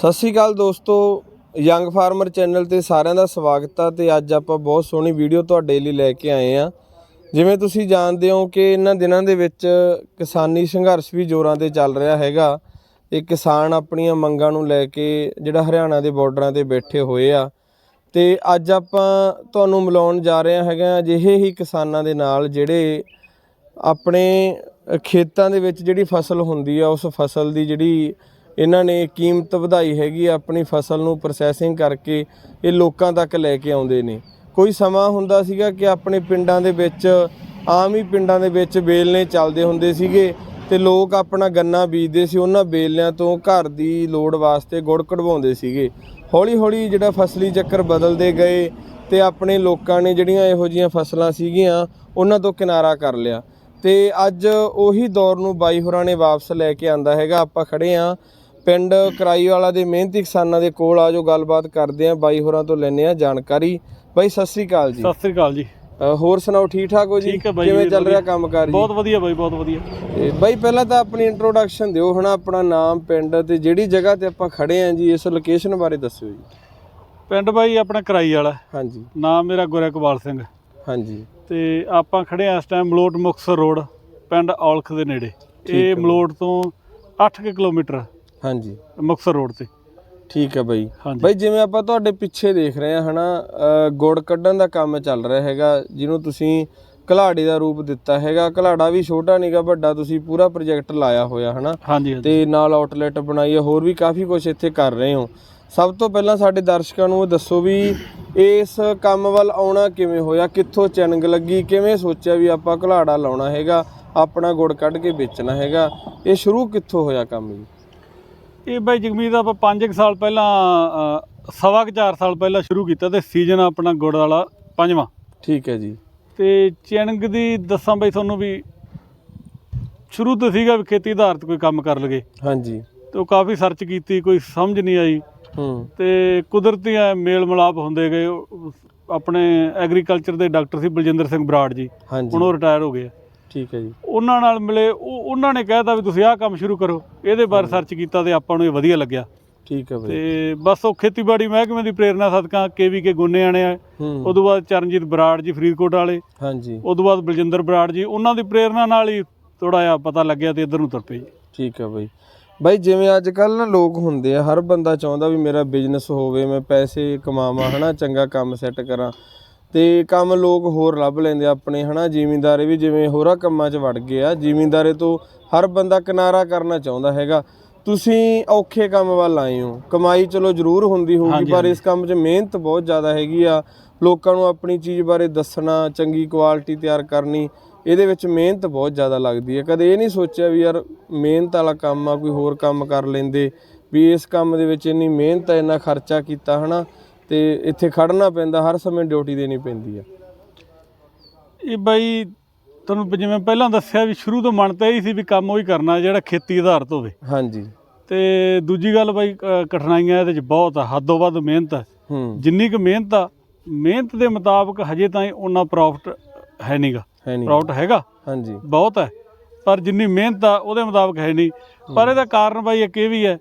ਸਤਿ ਸ਼੍ਰੀ ਅਕਾਲ ਦੋਸਤੋ young farmer channel ਤੇ ਸਾਰਿਆਂ ਦਾ ਸਵਾਗਤ ਆ ਤੇ ਅੱਜ ਆਪਾਂ ਬਹੁਤ ਸੋਹਣੀ ਵੀਡੀਓ ਤੁਹਾਡੇ ਲਈ ਲੈ ਕੇ ਆਏ ਆ। ਜਿਵੇਂ ਤੁਸੀਂ ਜਾਣਦੇ ਹੋ ਕਿ ਇਹਨਾਂ ਦਿਨਾਂ ਦੇ ਵਿੱਚ ਕਿਸਾਨੀ ਸੰਘਰਸ਼ ਵੀ ਜ਼ੋਰਾਂ ਤੇ ਚੱਲ ਰਿਹਾ ਹੈਗਾ। ਤੇ ਕਿਸਾਨ ਆਪਣੀਆਂ ਮੰਗਾਂ ਨੂੰ ਲੈ ਕੇ ਜਿਹੜਾ ਹਰਿਆਣਾ ਦੇ ਬਾਰਡਰਾਂ ਤੇ ਬੈਠੇ ਹੋਏ ਆ। ਤੇ ਅੱਜ ਆਪਾਂ ਤੁਹਾਨੂੰ ਮਿਲਾਉਣ ਜਾ ਰਹੇ ਹੈਗਾ ਅਜਿਹੇ ਹੀ ਕਿਸਾਨਾਂ ਦੇ ਨਾਲ ਜਿਹੜੇ ਆਪਣੇ ਖੇਤਾਂ ਦੇ ਵਿੱਚ ਜਿਹੜੀ ਫਸਲ ਹੁੰਦੀ ਆ, ਉਸ ਫਸਲ ਦੀ ਜਿਹੜੀ ਇਹਨਾਂ ਨੇ ਕੀਮਤ ਵਧਾਈ ਹੈਗੀ ਆਪਣੀ ਫਸਲ ਨੂੰ ਪ੍ਰੋਸੈਸਿੰਗ ਕਰਕੇ, ਇਹ ਲੋਕਾਂ ਤੱਕ ਲੈ ਕੇ ਆਉਂਦੇ ਨੇ। ਕੋਈ ਸਮਾਂ ਹੁੰਦਾ ਸੀਗਾ ਕਿ ਆਪਣੇ ਪਿੰਡਾਂ ਦੇ ਵਿੱਚ, ਆਮ ਹੀ ਪਿੰਡਾਂ ਦੇ ਵਿੱਚ ਬੇਲਨੇ ਚੱਲਦੇ ਹੁੰਦੇ ਸੀਗੇ ਤੇ ਲੋਕ ਆਪਣਾ ਗੰਨਾ ਬੀਜਦੇ ਸੀ, ਉਹਨਾਂ ਬੇਲਿਆਂ ਤੋਂ ਘਰ ਦੀ ਲੋੜ ਵਾਸਤੇ ਗੁੜ ਕਢਵਾਉਂਦੇ ਸੀਗੇ। ਹੌਲੀ ਹੌਲੀ ਜਿਹੜਾ ਫਸਲੀ ਚੱਕਰ ਬਦਲਦੇ ਗਏ ਤੇ ਆਪਣੇ ਲੋਕਾਂ ਨੇ ਜਿਹੜੀਆਂ ਇਹੋ ਜੀਆਂ ਫਸਲਾਂ ਸੀਗੀਆਂ, ਉਹਨਾਂ ਤੋਂ ਕਿਨਾਰਾ ਕਰ ਲਿਆ। ਤੇ ਅੱਜ ਉਹੀ ਦੌਰ ਨੂੰ ਬਾਈ ਹੋਰਾਂ ਨੇ ਵਾਪਸ ਲੈ ਕੇ ਆਂਦਾ ਹੈਗਾ। ਆਪਾਂ ਖੜੇ ਆ ਪਿੰਡ ਕਰਾਈ ਵਾਲਾ ਦੇ ਮਿਹਨਤੀ ਕਿਸਾਨਾਂ ਦੇ ਕੋਲ ਆ ਜੋ ਗੱਲਬਾਤ ਕਰਦੇ ਆ ਬਾਈ ਹੋਰਾਂ ਤੋਂ ਲੈਣੇ ਆ ਜਾਣਕਾਰੀ। ਬਾਈ ਸਤਿ ਸ੍ਰੀ ਅਕਾਲ ਜੀ। ਸਤਿ ਸ੍ਰੀ ਅਕਾਲ ਜੀ। ਹੋਰ ਸੁਣਾਓ ਠੀਕ ਠਾਕ ਹੋ ਜੀ ਕਿਵੇਂ ਚੱਲ ਰਿਹਾ। ਕੰਮਕਾਰ ਜੀ? ਬਹੁਤ ਵਧੀਆ ਬਾਈ ਬਹੁਤ ਵਧੀਆ। ਤੇ ਬਾਈ ਪਹਿਲਾਂ ਤਾਂ ਆਪਣੀ ਇੰਟਰੋਡਕਸ਼ਨ ਦਿਓ ਹਨਾ ਆਪਣਾ ਨਾਮ ਪਿੰਡ ਤੇ ਜਿਹੜੀ ਜਗ੍ਹਾ ਤੇ ਆਪਾਂ ਖੜੇ ਆਂ ਜੀ ਇਸ ਲੋਕੇਸ਼ਨ ਬਾਰੇ ਦੱਸਿਓ ਜੀ। ਪਿੰਡ ਬਾਈ ਆਪਣਾ ਕਰਾਈ ਵਾਲਾ ਹਾਂਜੀ। ਨਾਮ ਮੇਰਾ ਗੁਰੇਕਬਾਲ ਸਿੰਘ। ਹਾਂਜੀ। ਤੇ ਆਪਾਂ ਖੜੇ ਆ ਇਸ ਟਾਈਮ ਮਲੋਟ ਮੁਕਤਸਰ ਰੋਡ ਪਿੰਡ ਔਲਖ ਦੇ ਨੇੜੇ। ਇਹ ਮਲੋਟ ਤੋਂ 8 ਕਿਲੋਮੀਟਰ ਹਾਂਜੀ। ਮੁਕਤਸਰ ਰੋਡ ਤੇ। ਠੀਕ ਹੈ ਬਾਈ। ਹਾਂਜੀ। ਬਾਈ ਜਿਵੇਂ ਆਪਾਂ ਤੁਹਾਡੇ ਪਿੱਛੇ ਦੇਖ ਰਹੇ ਹਾਂ ਹਨਾ ਅ, ਗੁੜ ਕੱਢਣ ਦਾ ਕੰਮ ਚੱਲ ਰਿਹਾ ਹੈਗਾ ਜਿਹਨੂੰ ਤੁਸੀਂ ਘਲਾੜੇ ਦਾ ਰੂਪ ਦਿੱਤਾ ਹੈਗਾ। ਘਲਾੜਾ ਵੀ ਛੋਟਾ ਨਹੀਂਗਾ ਵੱਡਾ ਤੁਸੀਂ ਪੂਰਾ ਪ੍ਰੋਜੈਕਟ ਲਾਇਆ ਹੋਇਆ ਹਨਾ। ਹਾਂਜੀ ਹਾਂਜੀ। ਤੇ ਨਾਲ ਆਊਟਲੈਟ ਬਣਾਈ ਹੈ ਹੋਰ ਵੀ ਕਾਫੀ ਕੁਝ ਇੱਥੇ ਕਰ ਰਹੇ ਹੋ। ਸਭ ਤੋਂ ਪਹਿਲਾਂ ਸਾਡੇ ਦਰਸ਼ਕਾਂ ਨੂੰ ਇਹ ਦੱਸੋ ਵੀ ਇਸ ਕੰਮ ਵੱਲ ਆਉਣਾ ਕਿਵੇਂ ਹੋਇਆ ਕਿੱਥੋਂ ਚੈਨੰਗ ਲੱਗੀ ਕਿਵੇਂ ਸੋਚਿਆ ਵੀ ਆਪਾਂ ਘਲਾੜਾ ਲਾਉਣਾ ਹੈਗਾ ਆਪਣਾ ਗੁੜ ਕੱਢ ਕੇ ਵੇਚਣਾ ਹੈਗਾ। ਇਹ ਸ਼ੁਰੂ ਕਿੱਥੋਂ ਹੋਇਆ ਕੰਮ ਜੀ? ਇਹ ਬਾਈ ਜਗਮੀਤ ਆਪਾਂ 5 ਸਾਲ ਪਹਿਲਾਂ ਸਵਾ ਕੁ 4 ਸਾਲ ਪਹਿਲਾਂ ਸ਼ੁਰੂ ਕੀਤਾ ਤੇ ਸੀਜ਼ਨ ਆਪਣਾ ਗੁੜ ਵਾਲਾ ਪੰਜਵਾਂ। ਠੀਕ ਹੈ ਜੀ। ਤੇ ਚਿਣਗ ਦੀ ਦੱਸਾਂ ਬਾਈ ਤੁਹਾਨੂੰ ਵੀ ਸ਼ੁਰੂ ਤੋਂ ਸੀਗਾ ਵੀ ਖੇਤੀ ਆਧਾਰਿਤ ਕੋਈ ਕੰਮ ਕਰ ਲਗੇ ਹਾਂਜੀ। ਤੇ ਉਹ ਕਾਫੀ ਸਰਚ ਕੀਤੀ ਕੋਈ ਸਮਝ ਨਹੀਂ ਆਈ। ਹੂੰ। ਤੇ ਕੁਦਰਤੀ ਐ ਮੇਲ ਮਿਲਾਪ ਹੁੰਦੇ ਗਏ। ਆਪਣੇ ਐਗਰੀਕਲਚਰ ਦੇ ਡਾਕਟਰ ਸੀ ਬਲਜਿੰਦਰ ਸਿੰਘ ਬਰਾੜ ਜੀ। ਹਾਂਜੀ। ਹੁਣ ਉਹ ਰਿਟਾਇਰ ਹੋ ਗਏ। ਠੀਕ ਹੈ ਜੀ। ਉਹਨਾਂ ਨਾਲ ਮਿਲੇ ਉਹ ਉਹਨਾਂ ਨੇ ਕਹਿਤਾ ਵੀ ਤੁਸੀਂ ਆਹ ਕੰਮ ਸ਼ੁਰੂ ਕਰੋ। ਇਹਦੇ ਬਾਰੇ ਸਰਚ ਕੀਤਾ ਤੇ ਆਪਾਂ ਨੂੰ ਇਹ ਵਧੀਆ ਲੱਗਿਆ। ਠੀਕ ਹੈ ਬਾਈ। ਤੇ ਬਸ ਉਹ ਖੇਤੀਬਾੜੀ ਮਹਿਕਮੇ ਦੀ ਪ੍ਰੇਰਣਾ ਸਦਕਾ ਕੇਵੀ ਕੇ ਗੁੰਨੇਆਣੇ ਆ। ਉਦੋਂ ਬਾਅਦ ਚਰਨਜੀਤ ਬਰਾੜ ਜੀ ਫਰੀਦਕੋਟ ਵਾਲੇ। ਹਾਂਜੀ। ਉਦੋਂ ਬਾਅਦ ਬਲਜਿੰਦਰ ਬਰਾੜ ਜੀ। ਉਹਨਾਂ ਦੀ ਪ੍ਰੇਰਣਾ ਨਾਲ ਹੀ ਥੋੜਾ ਜਿਹਾ ਪਤਾ ਲੱਗਿਆ ਤੇ ਇੱਧਰ ਨੂੰ ਤੁਰ ਪਏ ਜੀ। ਠੀਕ ਹੈ ਬਾਈ। ਬਾਈ ਜਿਵੇਂ ਅੱਜ ਕੱਲ ਨਾ ਲੋਕ ਹੁੰਦੇ ਆ ਹਰ ਬੰਦਾ ਚਾਹੁੰਦਾ ਵੀ ਮੇਰਾ ਬਿਜ਼ਨਸ ਹੋਵੇ ਮੈਂ ਪੈਸੇ ਕਮਾਵਾਂ ਹਨਾ ਚੰਗਾ ਕੰਮ ਸੈੱਟ ਕਰਾਂ। ਤੇ ਕੰਮ ਲੋਕ ਹੋਰ ਲੱਭ ਲੈਂਦੇ ਆਪਣੇ ਹਨਾ? ਜ਼ਿਮੀਂਦਾਰੇ ਵੀ ਜਿਵੇਂ ਹੋਰਾਂ ਕੰਮਾਂ 'ਚ ਵੜ ਗਏ ਆ ਜ਼ਿਮੀਂਦਾਰੇ ਤੋਂ ਹਰ ਬੰਦਾ ਕਿਨਾਰਾ ਕਰਨਾ ਚਾਹੁੰਦਾ ਹੈਗਾ। ਤੁਸੀਂ ਔਖੇ ਕੰਮ ਵੱਲ ਆਏ ਹੋ। ਕਮਾਈ ਚਲੋ ਜ਼ਰੂਰ ਹੁੰਦੀ ਹੋਊਗੀ ਪਰ ਇਸ ਕੰਮ 'ਚ ਮਿਹਨਤ ਬਹੁਤ ਜ਼ਿਆਦਾ ਹੈਗੀ ਆ। ਲੋਕਾਂ ਨੂੰ ਆਪਣੀ ਚੀਜ਼ ਬਾਰੇ ਦੱਸਣਾ ਚੰਗੀ ਕੁਆਲਿਟੀ ਤਿਆਰ ਕਰਨੀ ਇਹਦੇ ਵਿੱਚ ਮਿਹਨਤ ਬਹੁਤ ਜ਼ਿਆਦਾ ਲੱਗਦੀ ਹੈ। ਕਦੇ ਇਹ ਨਹੀਂ ਸੋਚਿਆ ਵੀ ਯਾਰ ਮਿਹਨਤ ਵਾਲਾ ਕੰਮ ਆ ਕੋਈ ਹੋਰ ਕੰਮ ਕਰ ਲੈਂਦੇ ਵੀ ਇਸ ਕੰਮ ਦੇ ਵਿੱਚ ਇੰਨੀ ਮਿਹਨਤ ਹੈ ਇੰਨਾ ਖਰਚਾ ਕੀਤਾ ਹਨਾ? ਤੇ ਇੱਥੇ ਖੜਨਾ ਪੈਂਦਾ ਹਰ ਸਮੇਂ ਡਿਊਟੀ ਦੇਣੀ ਪੈਂਦੀ ਆ। ਇਹ ਬਾਈ ਤੁਹਾਨੂੰ ਜਿਵੇਂ ਪਹਿਲਾਂ ਦੱਸਿਆ ਵੀ ਸ਼ੁਰੂ ਤੋਂ ਮਨ ਤਾਂ ਇਹੀ ਸੀ ਵੀ ਕੰਮ ਉਹੀ ਕਰਨਾ ਜਿਹੜਾ ਖੇਤੀ ਆਧਾਰਿਤ ਹੋਵੇ। ਹਾਂਜੀ। ਤੇ ਦੂਜੀ ਗੱਲ ਬਾਈ ਕਠਿਨਾਈਆਂ ਇਹਦੇ ਚ ਬਹੁਤ ਆ ਹੱਦੋਂ ਵੱਧ ਮਿਹਨਤ ਹੈ। ਜਿੰਨੀ ਕੁ ਮਿਹਨਤ ਆ ਮਿਹਨਤ ਦੇ ਮੁਤਾਬਕ ਹਜੇ ਤਾਈਂ ਉਹਨਾਂ ਪ੍ਰੋਫਿਟ ਹੈ ਨਹੀਂਗਾ ਪ੍ਰੋਫਿਟ ਹੈਗਾ। ਹਾਂਜੀ। ਬਹੁਤ ਹੈ ਪਰ ਜਿੰਨੀ ਮਿਹਨਤ ਆ ਉਹਦੇ ਮੁਤਾਬਕ ਹੈ ਨਹੀਂ ਪਰ ਇਹਦਾ ਕਾਰਨ ਬਾਈ ਇੱਕ ਇਹ ਵੀ ਹੈ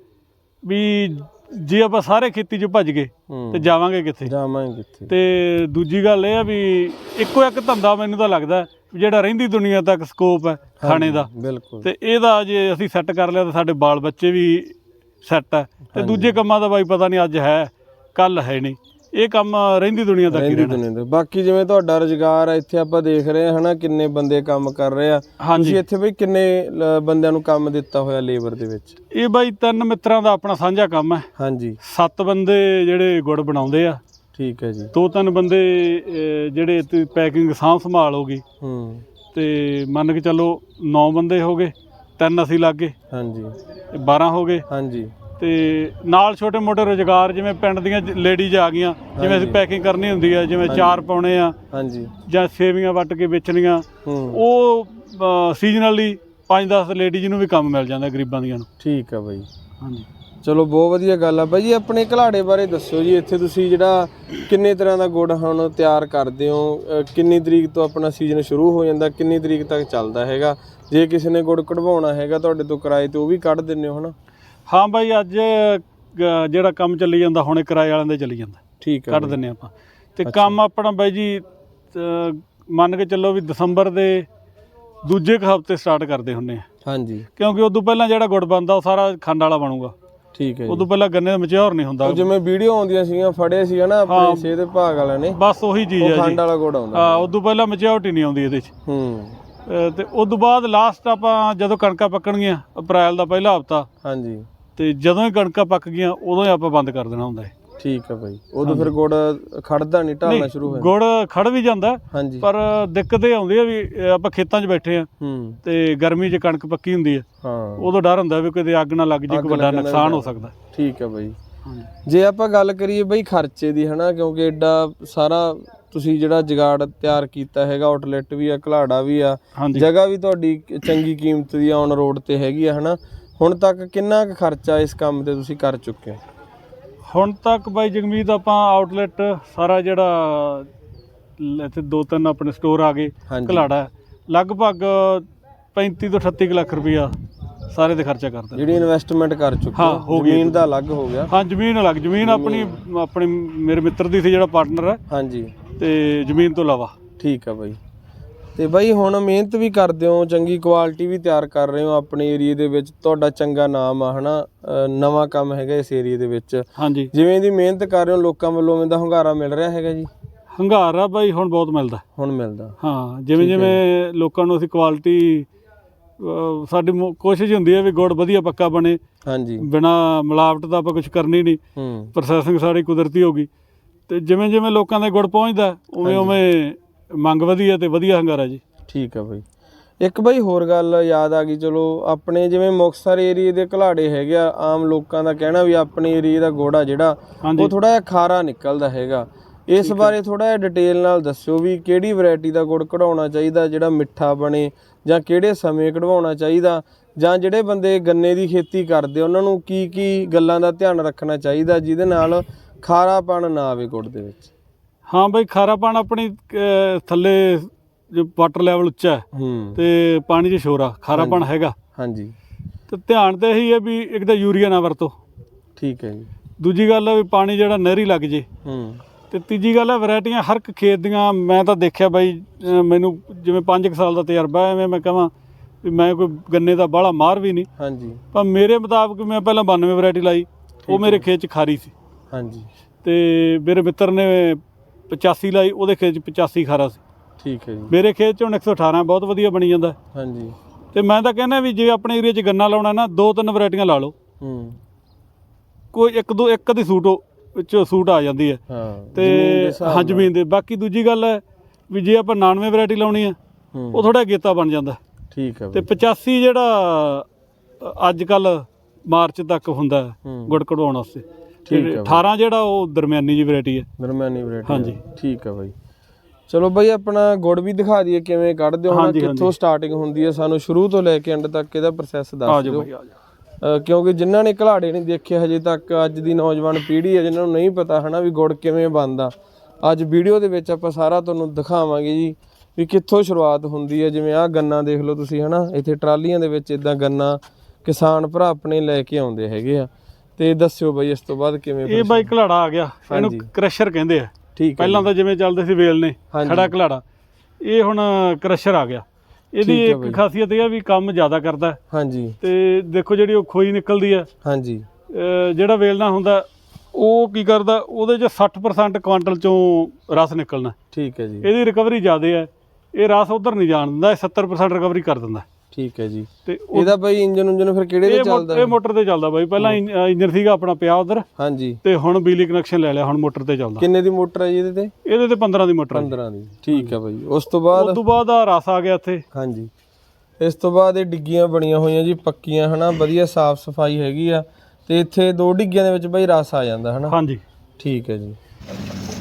ਵੀ ਜੇ ਆਪਾਂ ਸਾਰੇ ਖੇਤੀ 'ਚ ਭੱਜ ਗਏ ਹੂੰ। ਤੇ ਜਾਵਾਂਗੇ ਕਿੱਥੇ? ਜਾਵਾਂਗੇ ਕਿੱਥੇ? ਤੇ ਦੂਜੀ ਗੱਲ ਇਹ ਆ ਵੀ ਇੱਕੋ ਇੱਕ ਧੰਦਾ ਮੈਨੂੰ ਤਾਂ ਲੱਗਦਾ ਵੀ ਜਿਹੜਾ ਰਹਿੰਦੀ ਦੁਨੀਆ ਤੱਕ ਸਕੋਪ ਹੈ ਖਾਣੇ ਦਾ। ਬਿਲਕੁਲ। ਤੇ ਇਹਦਾ ਜੇ ਅਸੀਂ ਸੈੱਟ ਕਰ ਲਿਆ ਤਾਂ ਸਾਡੇ ਬਾਲ ਬੱਚੇ ਵੀ ਸੈੱਟ ਹੈ। ਤੇ ਦੂਜੇ ਕੰਮਾਂ ਦਾ ਬਾਈ ਪਤਾ ਨਹੀਂ ਅੱਜ ਹੈ ਕੱਲ ਹੈ ਨਹੀਂ। ਇਹ ਕੰਮ ਰਹਿੰਦੀ ਦੁਨੀਆ ਤੱਕ ਹੀ ਰਹਿੰਦੀ ਰਹਿਣਾ। ਦੁਨੀਆ ਦੇ ਬਾਕੀ ਜਿਵੇਂ ਤੁਹਾਡਾ ਰੁਜ਼ਗਾਰ ਹੈ ਇੱਥੇ ਆਪਾਂ ਦੇਖ ਰਹੇ ਹਾਂ ਹਨਾ ਕਿੰਨੇ ਬੰਦੇ ਕੰਮ ਕਰ ਰਹੇ ਆ। ਹਾਂਜੀ। ਤੁਸੀਂ ਇੱਥੇ ਬਈ ਕਿੰਨੇ ਲ- ਬੰਦਿਆਂ ਨੂੰ ਕੰਮ ਦਿੱਤਾ ਹੋਇਆ ਲੇਬਰ ਦੇ ਵਿੱਚ? ਇਹ ਬਾਈ ਤਿੰਨ ਮਿੱਤਰਾਂ ਦਾ ਆਪਣਾ ਸਾਂਝਾ ਕੰਮ ਹੈ। ਹਾਂਜੀ। ਸੱਤ ਬੰਦੇ ਜਿਹੜੇ ਗੁੜ ਬਣਾਉਂਦੇ ਆ। ਠੀਕ ਹੈ ਜੀ। ਦੋ ਤਿੰਨ ਬੰਦੇ ਅਹ, ਜਿਹੜੇ ਤੇ ਪੈਕਿੰਗ ਸਾਂਭ ਸੰਭਾਲ ਹੋ ਗਈ। ਹੂੰ। ਤੇ ਮੰਨ ਕੇ ਚੱਲੋ 9 ਬੰਦੇ ਹੋ ਗਏ ਤਿੰਨ ਅਸੀਂ ਲੱਗੇ ਹਾਂਜੀ। 12 ਹੋ ਗਏ। ਹਾਂਜੀ। ਤੇ ਨਾਲ ਛੋਟੇ ਮੋਟੇ ਰੁਜ਼ਗਾਰ ਜਿਵੇਂ ਪਿੰਡ ਦੀਆਂ ਲੇਡੀਜ਼ ਆ ਗਈਆਂ ਜਿਵੇਂ ਅਸੀਂ ਪੈਕਿੰਗ ਕਰਨੀ ਹੁੰਦੀ ਆ ਜਿਵੇਂ ਚਾਰ ਪਾਉਣੇ ਆ ਹਾਂਜੀ। ਜਾਂ ਸੇਵੀਆਂ ਵੱਟ ਕੇ ਵੇਚਣੀਆਂ ਉਹ ਸੀਜ਼ਨਲੀ 5-10 ਲੇਡੀਜ਼ ਨੂੰ ਵੀ ਕੰਮ ਮਿਲ ਜਾਂਦਾ ਗਰੀਬਾਂ ਦੀਆਂ ਨੂੰ। ਠੀਕ ਆ ਬਾਈ। ਹਾਂਜੀ। ਚਲੋ ਬਹੁਤ ਵਧੀਆ ਗੱਲ ਆ ਬਾਈ ਜੀ ਆਪਣੇ ਘਲਾੜੇ ਬਾਰੇ ਦੱਸੋ ਜੀ ਇੱਥੇ ਤੁਸੀਂ ਜਿਹੜਾ ਕਿੰਨੇ ਤਰ੍ਹਾਂ ਦਾ ਗੁੜ ਹੁਣ ਤਿਆਰ ਕਰਦੇ ਹੋ ਕਿੰਨੀ ਤਰੀਕ ਤੋਂ ਆਪਣਾ ਸੀਜ਼ਨ ਸ਼ੁਰੂ ਹੋ ਜਾਂਦਾ ਕਿੰਨੀ ਤਰੀਕ ਤੱਕ ਚੱਲਦਾ ਹੈਗਾ? ਜੇ ਕਿਸੇ ਨੇ ਗੁੜ ਕਢਵਾਉਣਾ ਹੈਗਾ ਤੁਹਾਡੇ ਤੋਂ ਕਿਰਾਏ ਤੇ ਉਹ ਵੀ ਕੱਢ ਦਿੰਦੇ ਹੋ ਹਨਾ? ਹਾਂ ਬਾਈ ਅੱਜ ਅ, ਜਿਹੜਾ ਕੰਮ ਚੱਲੀ ਜਾਂਦਾ ਹੁਣੇ ਕਿਰਾਏ ਵਾਲਿਆਂ ਦੇ ਚੱਲੀ ਜਾਂਦਾ। ਠੀਕ ਹੈ ਕੱਢ ਬਾਈ। ਦਿੰਨੇ ਆਪਾਂ। ਤੇ ਕੰਮ ਆਪਣਾ ਬਾਈ ਜੀ ਅ, ਮੰਨ ਕੇ ਚੱਲੋ ਵੀ ਦਸੰਬਰ ਦੇ ਦੂਜੇ ਕੁ ਹਫ਼ਤੇ ਸਟਾਰਟ ਕਰਦੇ ਹੁੰਨੇ ਆ। ਹਾਂਜੀ। ਕਿਉਂਕਿ ਉਦੋਂ ਪਹਿਲਾਂ ਜਿਹੜਾ ਗੁੜ ਬਣਦਾ ਉਹ ਸਾਰਾ ਖੰਡ ਵਾਲਾ ਬਣੂਗਾ। ਠੀਕ ਹੈ ਜੀ। ਉਦੋਂ ਪਹਿਲਾਂ ਗੰਨੇ ਦਾ ਮਚਿਓਰ ਨਹੀਂ ਹੁੰਦਾ। ਉਹ ਜਿਵੇਂ ਵੀਡੀਓ ਆਉਂਦੀਆਂ ਸੀਗੀਆਂ ਫੜੇ ਸੀਗਾ ਨਾ ਆਪਣੇ ਹਾਂ। ਸਿਹਤ ਵਿਭਾਗ ਵਾਲਿਆਂ ਨੇ। ਬਸ ਉਹੀ ਚੀਜ਼ ਉਹ ਹੈ ਜੀ। ਖੰਡ ਵਾਲਾ ਗੁੜ ਆਉਂਦਾ। ਹਾਂ ਉਦੋਂ ਪਹਿਲਾਂ ਮਚਿਓਰਟੀ ਨਹੀਂ ਆਉਂਦੀ ਇਹਦੇ 'ਚ। ਹੂੰ। ਅ, ਤੇ ਉਦੋਂ ਬਾਅਦ ਲਾਸਟ ਆਪਾਂ ਜਦੋਂ ਕਣਕਾਂ ਪੱਕਣਗੀਆਂ ਅਪ੍ਰੈਲ ਦਾ ਪਹਿਲਾ ਹਫ਼ਤਾ ਹਾਂਜੀ। ਤੇ ਜਦੋਂ ਹੀ ਕਣਕਾਂ ਪੱਕ ਗਈਆਂ ਉਦੋਂ ਹੀ ਆਪਾਂ ਬੰਦ ਕਰ ਦੇਣਾ ਹੁੰਦਾ ਹੈ ਠੀਕ ਹੈ ਬਾਈ। ਉਦੋਂ ਫਿਰ ਗੁੜ ਖੜਦਾ ਨਹੀਂ ਢਾਲਣਾ ਸ਼ੁਰੂ ਹੋਇਆ ਗੁੜ ਖੜ ਵੀ ਜਾਂਦਾ ਪਰ ਦਿੱਕਤ ਇਹ ਆਉਂਦੀ ਹੈ ਵੀ ਆਪਾਂ ਖੇਤਾਂ 'ਚ ਬੈਠੇ ਆ ਤੇ ਗਰਮੀ 'ਚ ਕਣਕ ਪੱਕੀ ਹੁੰਦੀ ਹੈ ਹਾਂ। ਉਦੋਂ ਡਰ ਹੁੰਦਾ ਵੀ ਕਿਤੇ ਅੱਗ ਨਾ ਲੱਗ ਜੇ ਕੋਈ ਵੱਡਾ ਨੁਕਸਾਨ ਹੋ। ਸਕਦਾ। ਠੀਕ ਹੈ ਬਾਈ। ਜੇ ਆਪਾਂ ਗੱਲ ਕਰੀਏ ਬਈ ਖਰਚੇ ਦੀ ਹਨਾ ਕਿਉਂਕਿ ਐਡਾ ਸਾਰਾ ਤੁਸੀਂ ਜਿਹੜਾ ਜਗਾੜ ਤਿਆਰ ਕੀਤਾ ਹੈਗਾ ਆਊਟਲੈਟ ਵੀ ਆ ਘਲਾੜਾ ਵੀ ਆ ਜਗ੍ਹਾ ਵੀ ਤੁਹਾਡੀ ਚੰਗੀ ਕੀਮਤ ਦੀ ਔਨ ਰੋਡ ਤੇ ਹੈਗੀ ਆ ਹਨਾ। ਹੁਣ ਤੱਕ ਕਿੰਨਾ ਕੁ ਖਰਚਾ ਇਸ ਕੰਮ ਤੇ ਤੁਸੀਂ ਕਰ ਚੁੱਕੇ ਹੋ? ਹੁਣ ਤੱਕ ਬਾਈ ਜਗਮੀਤ ਆਪਾਂ ਆਊਟਲੈਟ ਸਾਰਾ ਜਿਹੜਾ ਇੱਥੇ ਦੋ ਤਿੰਨ ਆਪਣੇ ਸਟੋਰ ਆ ਗਏ ਘਲਾੜਾ। ਲਗਭਗ 35 ਤੋਂ 38 ਕੁ ਲੱਖ ਰੁਪਇਆ ਸਾਰੇ ਤੇ ਖਰਚਾ ਕਰਦਾ ਜਿਹੜੀ ਇਨਵੈਸਟਮੈਂਟ ਕਰ ਚੁੱਕੇ ਹੋ ਗਈ ਜ਼ਮੀਨ ਦਾ ਅਲੱਗ ਹੋ ਗਿਆ। ਹਾਂ ਜ਼ਮੀਨ ਅਲੱਗ ਜ਼ਮੀਨ ਆਪਣੀ ਆਪਣੇ ਮੇਰੇ ਮਿੱਤਰ ਦੀ ਸੀ ਜਿਹੜਾ ਪਾਰਟਨਰ ਹੈ। ਹਾਂਜੀ। ਤੇ ਜ਼ਮੀਨ ਤੋਂ ਇਲਾਵਾ। ਠੀਕ ਆ ਬਾਈ। ਤੇ ਬਾਈ ਹੁਣ ਮਿਹਨਤ ਵੀ ਕਰਦੇ ਹੋ ਚੰਗੀ ਕੁਆਲਿਟੀ ਵੀ ਤਿਆਰ ਕਰ ਰਹੇ ਹੋ ਆਪਣੇ ਏਰੀਆ ਦੇ ਵਿੱਚ। ਤੁਹਾਡਾ ਚੰਗਾ ਨਾਮ ਆ ਹਨਾ? ਨਵਾਂ ਕੰਮ ਹੈਗਾ ਇਸ ਏਰੀਆ ਦੇ ਵਿੱਚ। ਹਾਂਜੀ। ਜਿਵੇਂ ਦੀ ਮਿਹਨਤ ਕਰ ਰਹੇ ਹੋ ਲੋਕਾਂ ਵੱਲੋਂ ਉਵੇਂ ਦਾ ਹੁੰਗਾਰਾ ਮਿਲ ਰਿਹਾ ਹੈਗਾ ਜੀ? ਹੰਗਾਰਾ ਬਾਈ ਹੁਣ ਬਹੁਤ ਮਿਲਦਾ। ਹੁਣ ਮਿਲਦਾ। ਹਾਂ ਜਿਵੇਂ ਜਿਵੇਂ ਲੋਕਾਂ ਨੂੰ ਅਸੀਂ ਕੁਆਲਿਟੀ ਸਾਡੀ ਕੋਸ਼ਿਸ਼ ਹੁੰਦੀ ਹੈ ਵੀ ਗੁੜ ਵਧੀਆ ਪੱਕਾ ਬਣੇ। ਹਾਂਜੀ। ਬਿਨਾ ਮਿਲਾਵਟ ਦਾ ਆਪਾਂ ਕੁਝ ਕਰਨੀ ਨਹੀਂ। ਪ੍ਰੋਸੈਸਿੰਗ ਸਾਰੀ ਕੁਦਰਤੀ ਹੋ ਗਈ। ਤੇ ਜਿਵੇਂ ਜਿਵੇਂ ਲੋਕਾਂ ਦੇ ਗੁੜ ਪਹੁੰਚਦਾ ਉਵੇਂ ਉਵੇਂ ਮੰਗ ਵਧੀ ਹੈ ਤੇ ਵਧੀਆ ਹੰਗਾਰਾ ਜੀ। ਠੀਕ ਆ ਬਾਈ। ਇੱਕ ਬਾਈ ਹੋਰ ਗੱਲ ਯਾਦ ਆ ਗਈ ਚਲੋ ਆਪਣੇ ਜਿਵੇਂ ਮੁਕਤਸਰ ਏਰੀਏ ਦੇ ਘਲਾੜੇ ਹੈਗੇ ਆ ਆਮ ਲੋਕਾਂ ਦਾ ਕਹਿਣਾ ਵੀ ਆਪਣੇ ਏਰੀਏ ਦਾ ਗੋੜਾ ਜਿਹੜਾ ਉਹ ਥੋੜਾ ਜਿਹਾ ਖਾਰਾ ਨਿਕਲਦਾ ਹੈਗਾ। ਇਸ ਬਾਰੇ ਥੋੜਾ ਜਿਹਾ ਡਿਟੇਲ ਨਾਲ ਦੱਸਿਓ ਵੀ ਕਿਹੜੀ ਵੈਰਾਈਟੀ ਦਾ ਗੁੜ ਕਢਾਉਣਾ ਚਾਹੀਦਾ ਜਿਹੜਾ ਮਿੱਠਾ ਬਣੇ ਜਾਂ ਕਿਹੜੇ ਸਮੇਂ ਕਢਵਾਉਣਾ ਚਾਹੀਦਾ ਜਾਂ ਜਿਹੜੇ ਬੰਦੇ ਗੰਨੇ ਦੀ ਖੇਤੀ ਕਰਦੇ ਉਹਨਾਂ ਨੂੰ ਕੀ ਕੀ ਗੱਲਾਂ ਦਾ ਧਿਆਨ ਰੱਖਣਾ ਚਾਹੀਦਾ ਜਿਹਦੇ ਨਾਲ ਖਾਰਾਪਣ ਨਾ ਆਵੇ ਗੁੜ ਦੇ ਵਿੱਚ। ਹਾਂ ਬਾਈ ਖਾਰਾਪਣ ਆਪਣੀ ਅਹ, ਥੱਲੇ ਜੋ ਵਾਟਰ ਲੈਵਲ ਉੱਚਾ ਹੈ ਹੂੰ। ਤੇ ਪਾਣੀ 'ਚ ਸ਼ੋਰ ਆ ਖਾਰਾਪਣ ਹੈਗਾ। ਹਾਂਜੀ। ਤੇ ਧਿਆਨ ਤੇ ਇਹੀ ਹੈ ਵੀ ਇੱਕ ਤਾਂ ਯੂਰੀਆ ਨਾ ਵਰਤੋ। ਠੀਕ ਹੈ ਜੀ। ਦੂਜੀ ਗੱਲ ਹੈ ਵੀ ਪਾਣੀ ਜਿਹੜਾ ਨਹਿਰੀ ਲੱਗ ਜੇ। ਹੂੰ। ਤੇ ਤੀਜੀ ਗੱਲ ਹੈ ਵੈਰਾਈਟੀਆਂ ਹਰ ਇੱਕ ਖੇਤ ਦੀਆਂ ਮੈਂ ਤਾਂ ਦੇਖਿਆ ਬਾਈ ਅਹ ਮੈਨੂੰ ਜਿਵੇਂ 5 ਸਾਲ ਦਾ ਤਜਰਬਾ ਹੈ ਐਵੇਂ ਮੈਂ ਕਹਾਂ ਵੀ ਮੈਂ ਕੋਈ ਗੰਨੇ ਦਾ ਬਾਹਲਾ ਮਾਰ ਵੀ ਨਹੀਂ। ਹਾਂਜੀ। ਪਰ ਮੇਰੇ ਮੁਤਾਬਕ ਮੈਂ ਪਹਿਲਾਂ 92 ਵੈਰਾਈਟੀ ਲਾਈ ਉਹ ਮੇਰੇ ਖੇਤ 'ਚ ਖਾਰੀ ਸੀ। ਹਾਂਜੀ। ਤੇ ਮੇਰੇ ਮਿੱਤਰ ਨੇ 85 ਲਾਈ ਉਹਦੇ ਖੇਤ 'ਚ 85 ਖਾਰਾ ਸੀ। ਠੀਕ ਹੈ ਜੀ। ਮੇਰੇ ਖੇਤ 'ਚ ਹੁਣ 118 ਬਹੁਤ ਵਧੀਆ ਬਣੀ ਜਾਂਦਾ। ਹਾਂਜੀ। ਤੇ ਮੈਂ ਤਾਂ ਕਹਿੰਦਾ ਵੀ ਜੇ ਆਪਣੇ ਏਰੀਆ 'ਚ ਗੰਨਾ ਲਾਉਣਾ ਨਾ ਦੋ ਤਿੰਨ ਵੈਰਾਈਟੀਆਂ ਲਾ ਲਓ। ਹੂੰ। ਕੋਈ ਇੱਕ ਦੋ ਇੱਕ ਦੀ ਸੂਟ ਵਿੱਚੋਂ ਸੂਟ ਆ ਜਾਂਦੀ ਹੈ। ਹਾਂ। ਤੇ ਹਾਂ। ਜ਼ਮੀਨ ਦੇ। ਬਾਕੀ ਦੂਜੀ ਗੱਲ ਹੈ ਵੀ ਜੇ ਆਪਾਂ 99 ਵੈਰਾਈਟੀ ਲਾਉਣੀ ਹੂੰ ਉਹ ਥੋੜਾ ਗੇਤਾ ਬਣ ਜਾਂਦਾ। ਠੀਕ ਹੈ ਤੇ ਬਾਈ। 85 ਜਿਹੜਾ ਅੱਜ ਕੱਲ ਮਾਰਚ ਤੱਕ ਹੁੰਦਾ ਗੁੜ ਕਢਵਾਉਣ ਵਾਸਤੇ। ਠੀਕ ਹੈ 18 ਜਿਹੜਾ ਉਹ ਦਰਮਿਆਨੀ ਜੀ ਵੈਰਾਈਟੀ ਹੈ। ਦਰਮਿਆਨੀ ਵੈਰਾਈਟੀ ਹਾਂਜੀ। ਠੀਕ ਹੈ ਬਾਈ। ਚਲੋ ਬਾਈ ਆਪਣਾ ਗੁੜ ਵੀ ਦਿਖਾ ਦਈਏ ਕਿਵੇਂ ਕੱਢਦੇ ਹੋ ਹੁਣ ਹਾਂਜੀ, ਕਿੱਥੋਂ ਸਟਾਰਟਿੰਗ ਹੁੰਦੀ ਹੈ ਸਾਨੂੰ ਸ਼ੁਰੂ ਤੋਂ ਲੈ ਕੇ ਐਂਡ ਤੱਕ ਇਹਦਾ ਪ੍ਰੋਸੈਸ ਆ ਦੱਸ ਜਾਓ ਦਿਓ। ਭਾਈ ਆ ਜਾਓ। ਅ, ਕਿਉਂਕਿ ਜਿਨ੍ਹਾਂ ਨੇ ਘਲਾੜੇ ਨਹੀਂ ਦੇਖੇ ਹਜੇ ਤੱਕ ਅੱਜ ਦੀ ਨੌਜਵਾਨ ਪੀੜ੍ਹੀ ਹੈ ਜਿਨ੍ਹਾਂ ਨੂੰ ਨਹੀਂ ਪਤਾ ਹਨਾ ਵੀ ਗੁੜ ਕਿਵੇਂ ਬਣਦਾ। ਅੱਜ ਵੀਡੀਓ ਦੇ ਵਿੱਚ ਆਪਾਂ ਸਾਰਾ ਤੁਹਾਨੂੰ ਦਿਖਾਵਾਂਗੇ ਜੀ ਵੀ ਕਿੱਥੋਂ ਸ਼ੁਰੂਆਤ ਹੁੰਦੀ ਹੈ। ਜਿਵੇਂ ਆਹ ਗੰਨਾ ਦੇਖ ਲਓ ਤੁਸੀਂ ਹਨਾ ਇੱਥੇ ਟਰਾਲੀਆਂ ਦੇ ਵਿੱਚ ਇਦਾਂ ਗੰਨਾ ਕਿਸਾਨ ਭਰਾ ਆਪਣੇ ਲੈ ਕੇ ਆਉਂਦੇ ਹੈਗੇ ਆ। ਤੇ ਦੱਸਿਓ ਬਾਈ ਇਸ ਤੋਂ ਬਾਅਦ ਕਿਵੇਂ ਇਹ ਬਾਈ ਘਲਾੜਾ ਆ ਗਿਆ। ਇਹਨੂੰ। ਕ੍ਰਸ਼ਰ ਕਹਿੰਦੇ ਆ। ਠੀਕ ਹੈ ਪਹਿਲਾਂ ਤਾਂ ਜਿਵੇਂ ਚੱਲਦੇ ਸੀ ਵੇਲ ਨੇ। ਖੜਾ ਘਲਾੜਾ। ਇਹ ਹੁਣ ਕ੍ਰਸ਼ਰ ਆ ਗਿਆ। ਇਹਦੀ। ਇੱਕ ਖਾਸੀਅਤ ਇਹ ਆ ਵੀ ਕੰਮ ਜ਼ਿਆਦਾ ਕਰਦਾ। ਹਾਂਜੀ। ਤੇ ਦੇਖੋ ਜਿਹੜੀ ਉਹ ਖੋਈ ਨਿਕਲਦੀ ਆ ਹਾਂਜੀ। ਜਿਹੜਾ ਵੇਲਣਾ ਹੁੰਦਾ ਉਹ ਕੀ ਕਰਦਾ ਉਹਦੇ ਚ 60% ਕੁਆਂਟਲ ਚੋਂ ਰਸ ਨਿਕਲਣਾ। ਠੀਕ ਹੈ ਜੀ। ਇਹਦੀ ਰਿਕਵਰੀ ਜ਼ਿਆਦੇ ਹੈ ਇਹ ਰਸ ਉਧਰ ਨਹੀਂ ਜਾਣ ਦਿੰਦਾ ਇਹ 70% ਰਿਕਵਰੀ ਕਰ ਦਿੰਦਾ। ਠੀਕ ਹੈ ਜੀ। ਤੇ ਉਹ- ਇਹਦਾ ਬਾਈ ਇੰਜਨ ਉਂਜਨ ਫਿਰ ਕਿਹੜੇ ਦੇ ਇਹ ਮੋ- ਚੱਲਦਾ ਇਹ ਮੋਟਰ ਤੇ ਚੱਲਦਾ ਬਾਈ। ਪਹਿਲਾਂ ਇੰਜ- ਇੰਜਨ ਸੀਗਾ ਆਪਣਾ ਪਿਆ ਉਧਰ। ਹਾਂਜੀ। ਤੇ ਹੁਣ ਬਿਜਲੀ ਕਨੈਕਸ਼ਨ ਲੈ ਲਿਆ ਹੁਣ ਮੋਟਰ ਤੇ ਚੱਲਦਾ। ਕਿੰਨੇ ਦੀ ਮੋਟਰ ਹੈ ਜੀ ਇਹਦੇ ਤੇ? ਇਹਦੇ ਤੇ 15 ਦੀ ਮੋਟਰ ਹੈ 15 ਦੀ। ਠੀਕ ਹੈ ਬਾਈ। ਉਸ ਤੋਂ ਬਾਅਦ ਉਸ ਤੋਂ ਬਾਅਦ ਆ ਰਸ ਆ ਗਿਆ ਇੱਥੇ। ਹਾਂਜੀ। ਇਸ ਤੋਂ ਬਾਅਦ ਇਹ ਡਿੱਗੀਆਂ ਬਣੀਆਂ ਹੋਈਆਂ ਜੀ ਪੱਕੀਆਂ ਹਨਾ? ਵਧੀਆ ਸਾਫ਼ ਸਫ਼ਾਈ ਹੈਗੀ ਆ। ਤੇ ਇੱਥੇ ਦੋ ਡਿੱਗੀਆਂ ਦੇ ਵਿੱਚ ਬਾਈ ਰਸ ਆ ਜਾਂਦਾ ਹਨਾ? ਹਾਂਜੀ। ਠੀਕ ਹੈ ਜੀ।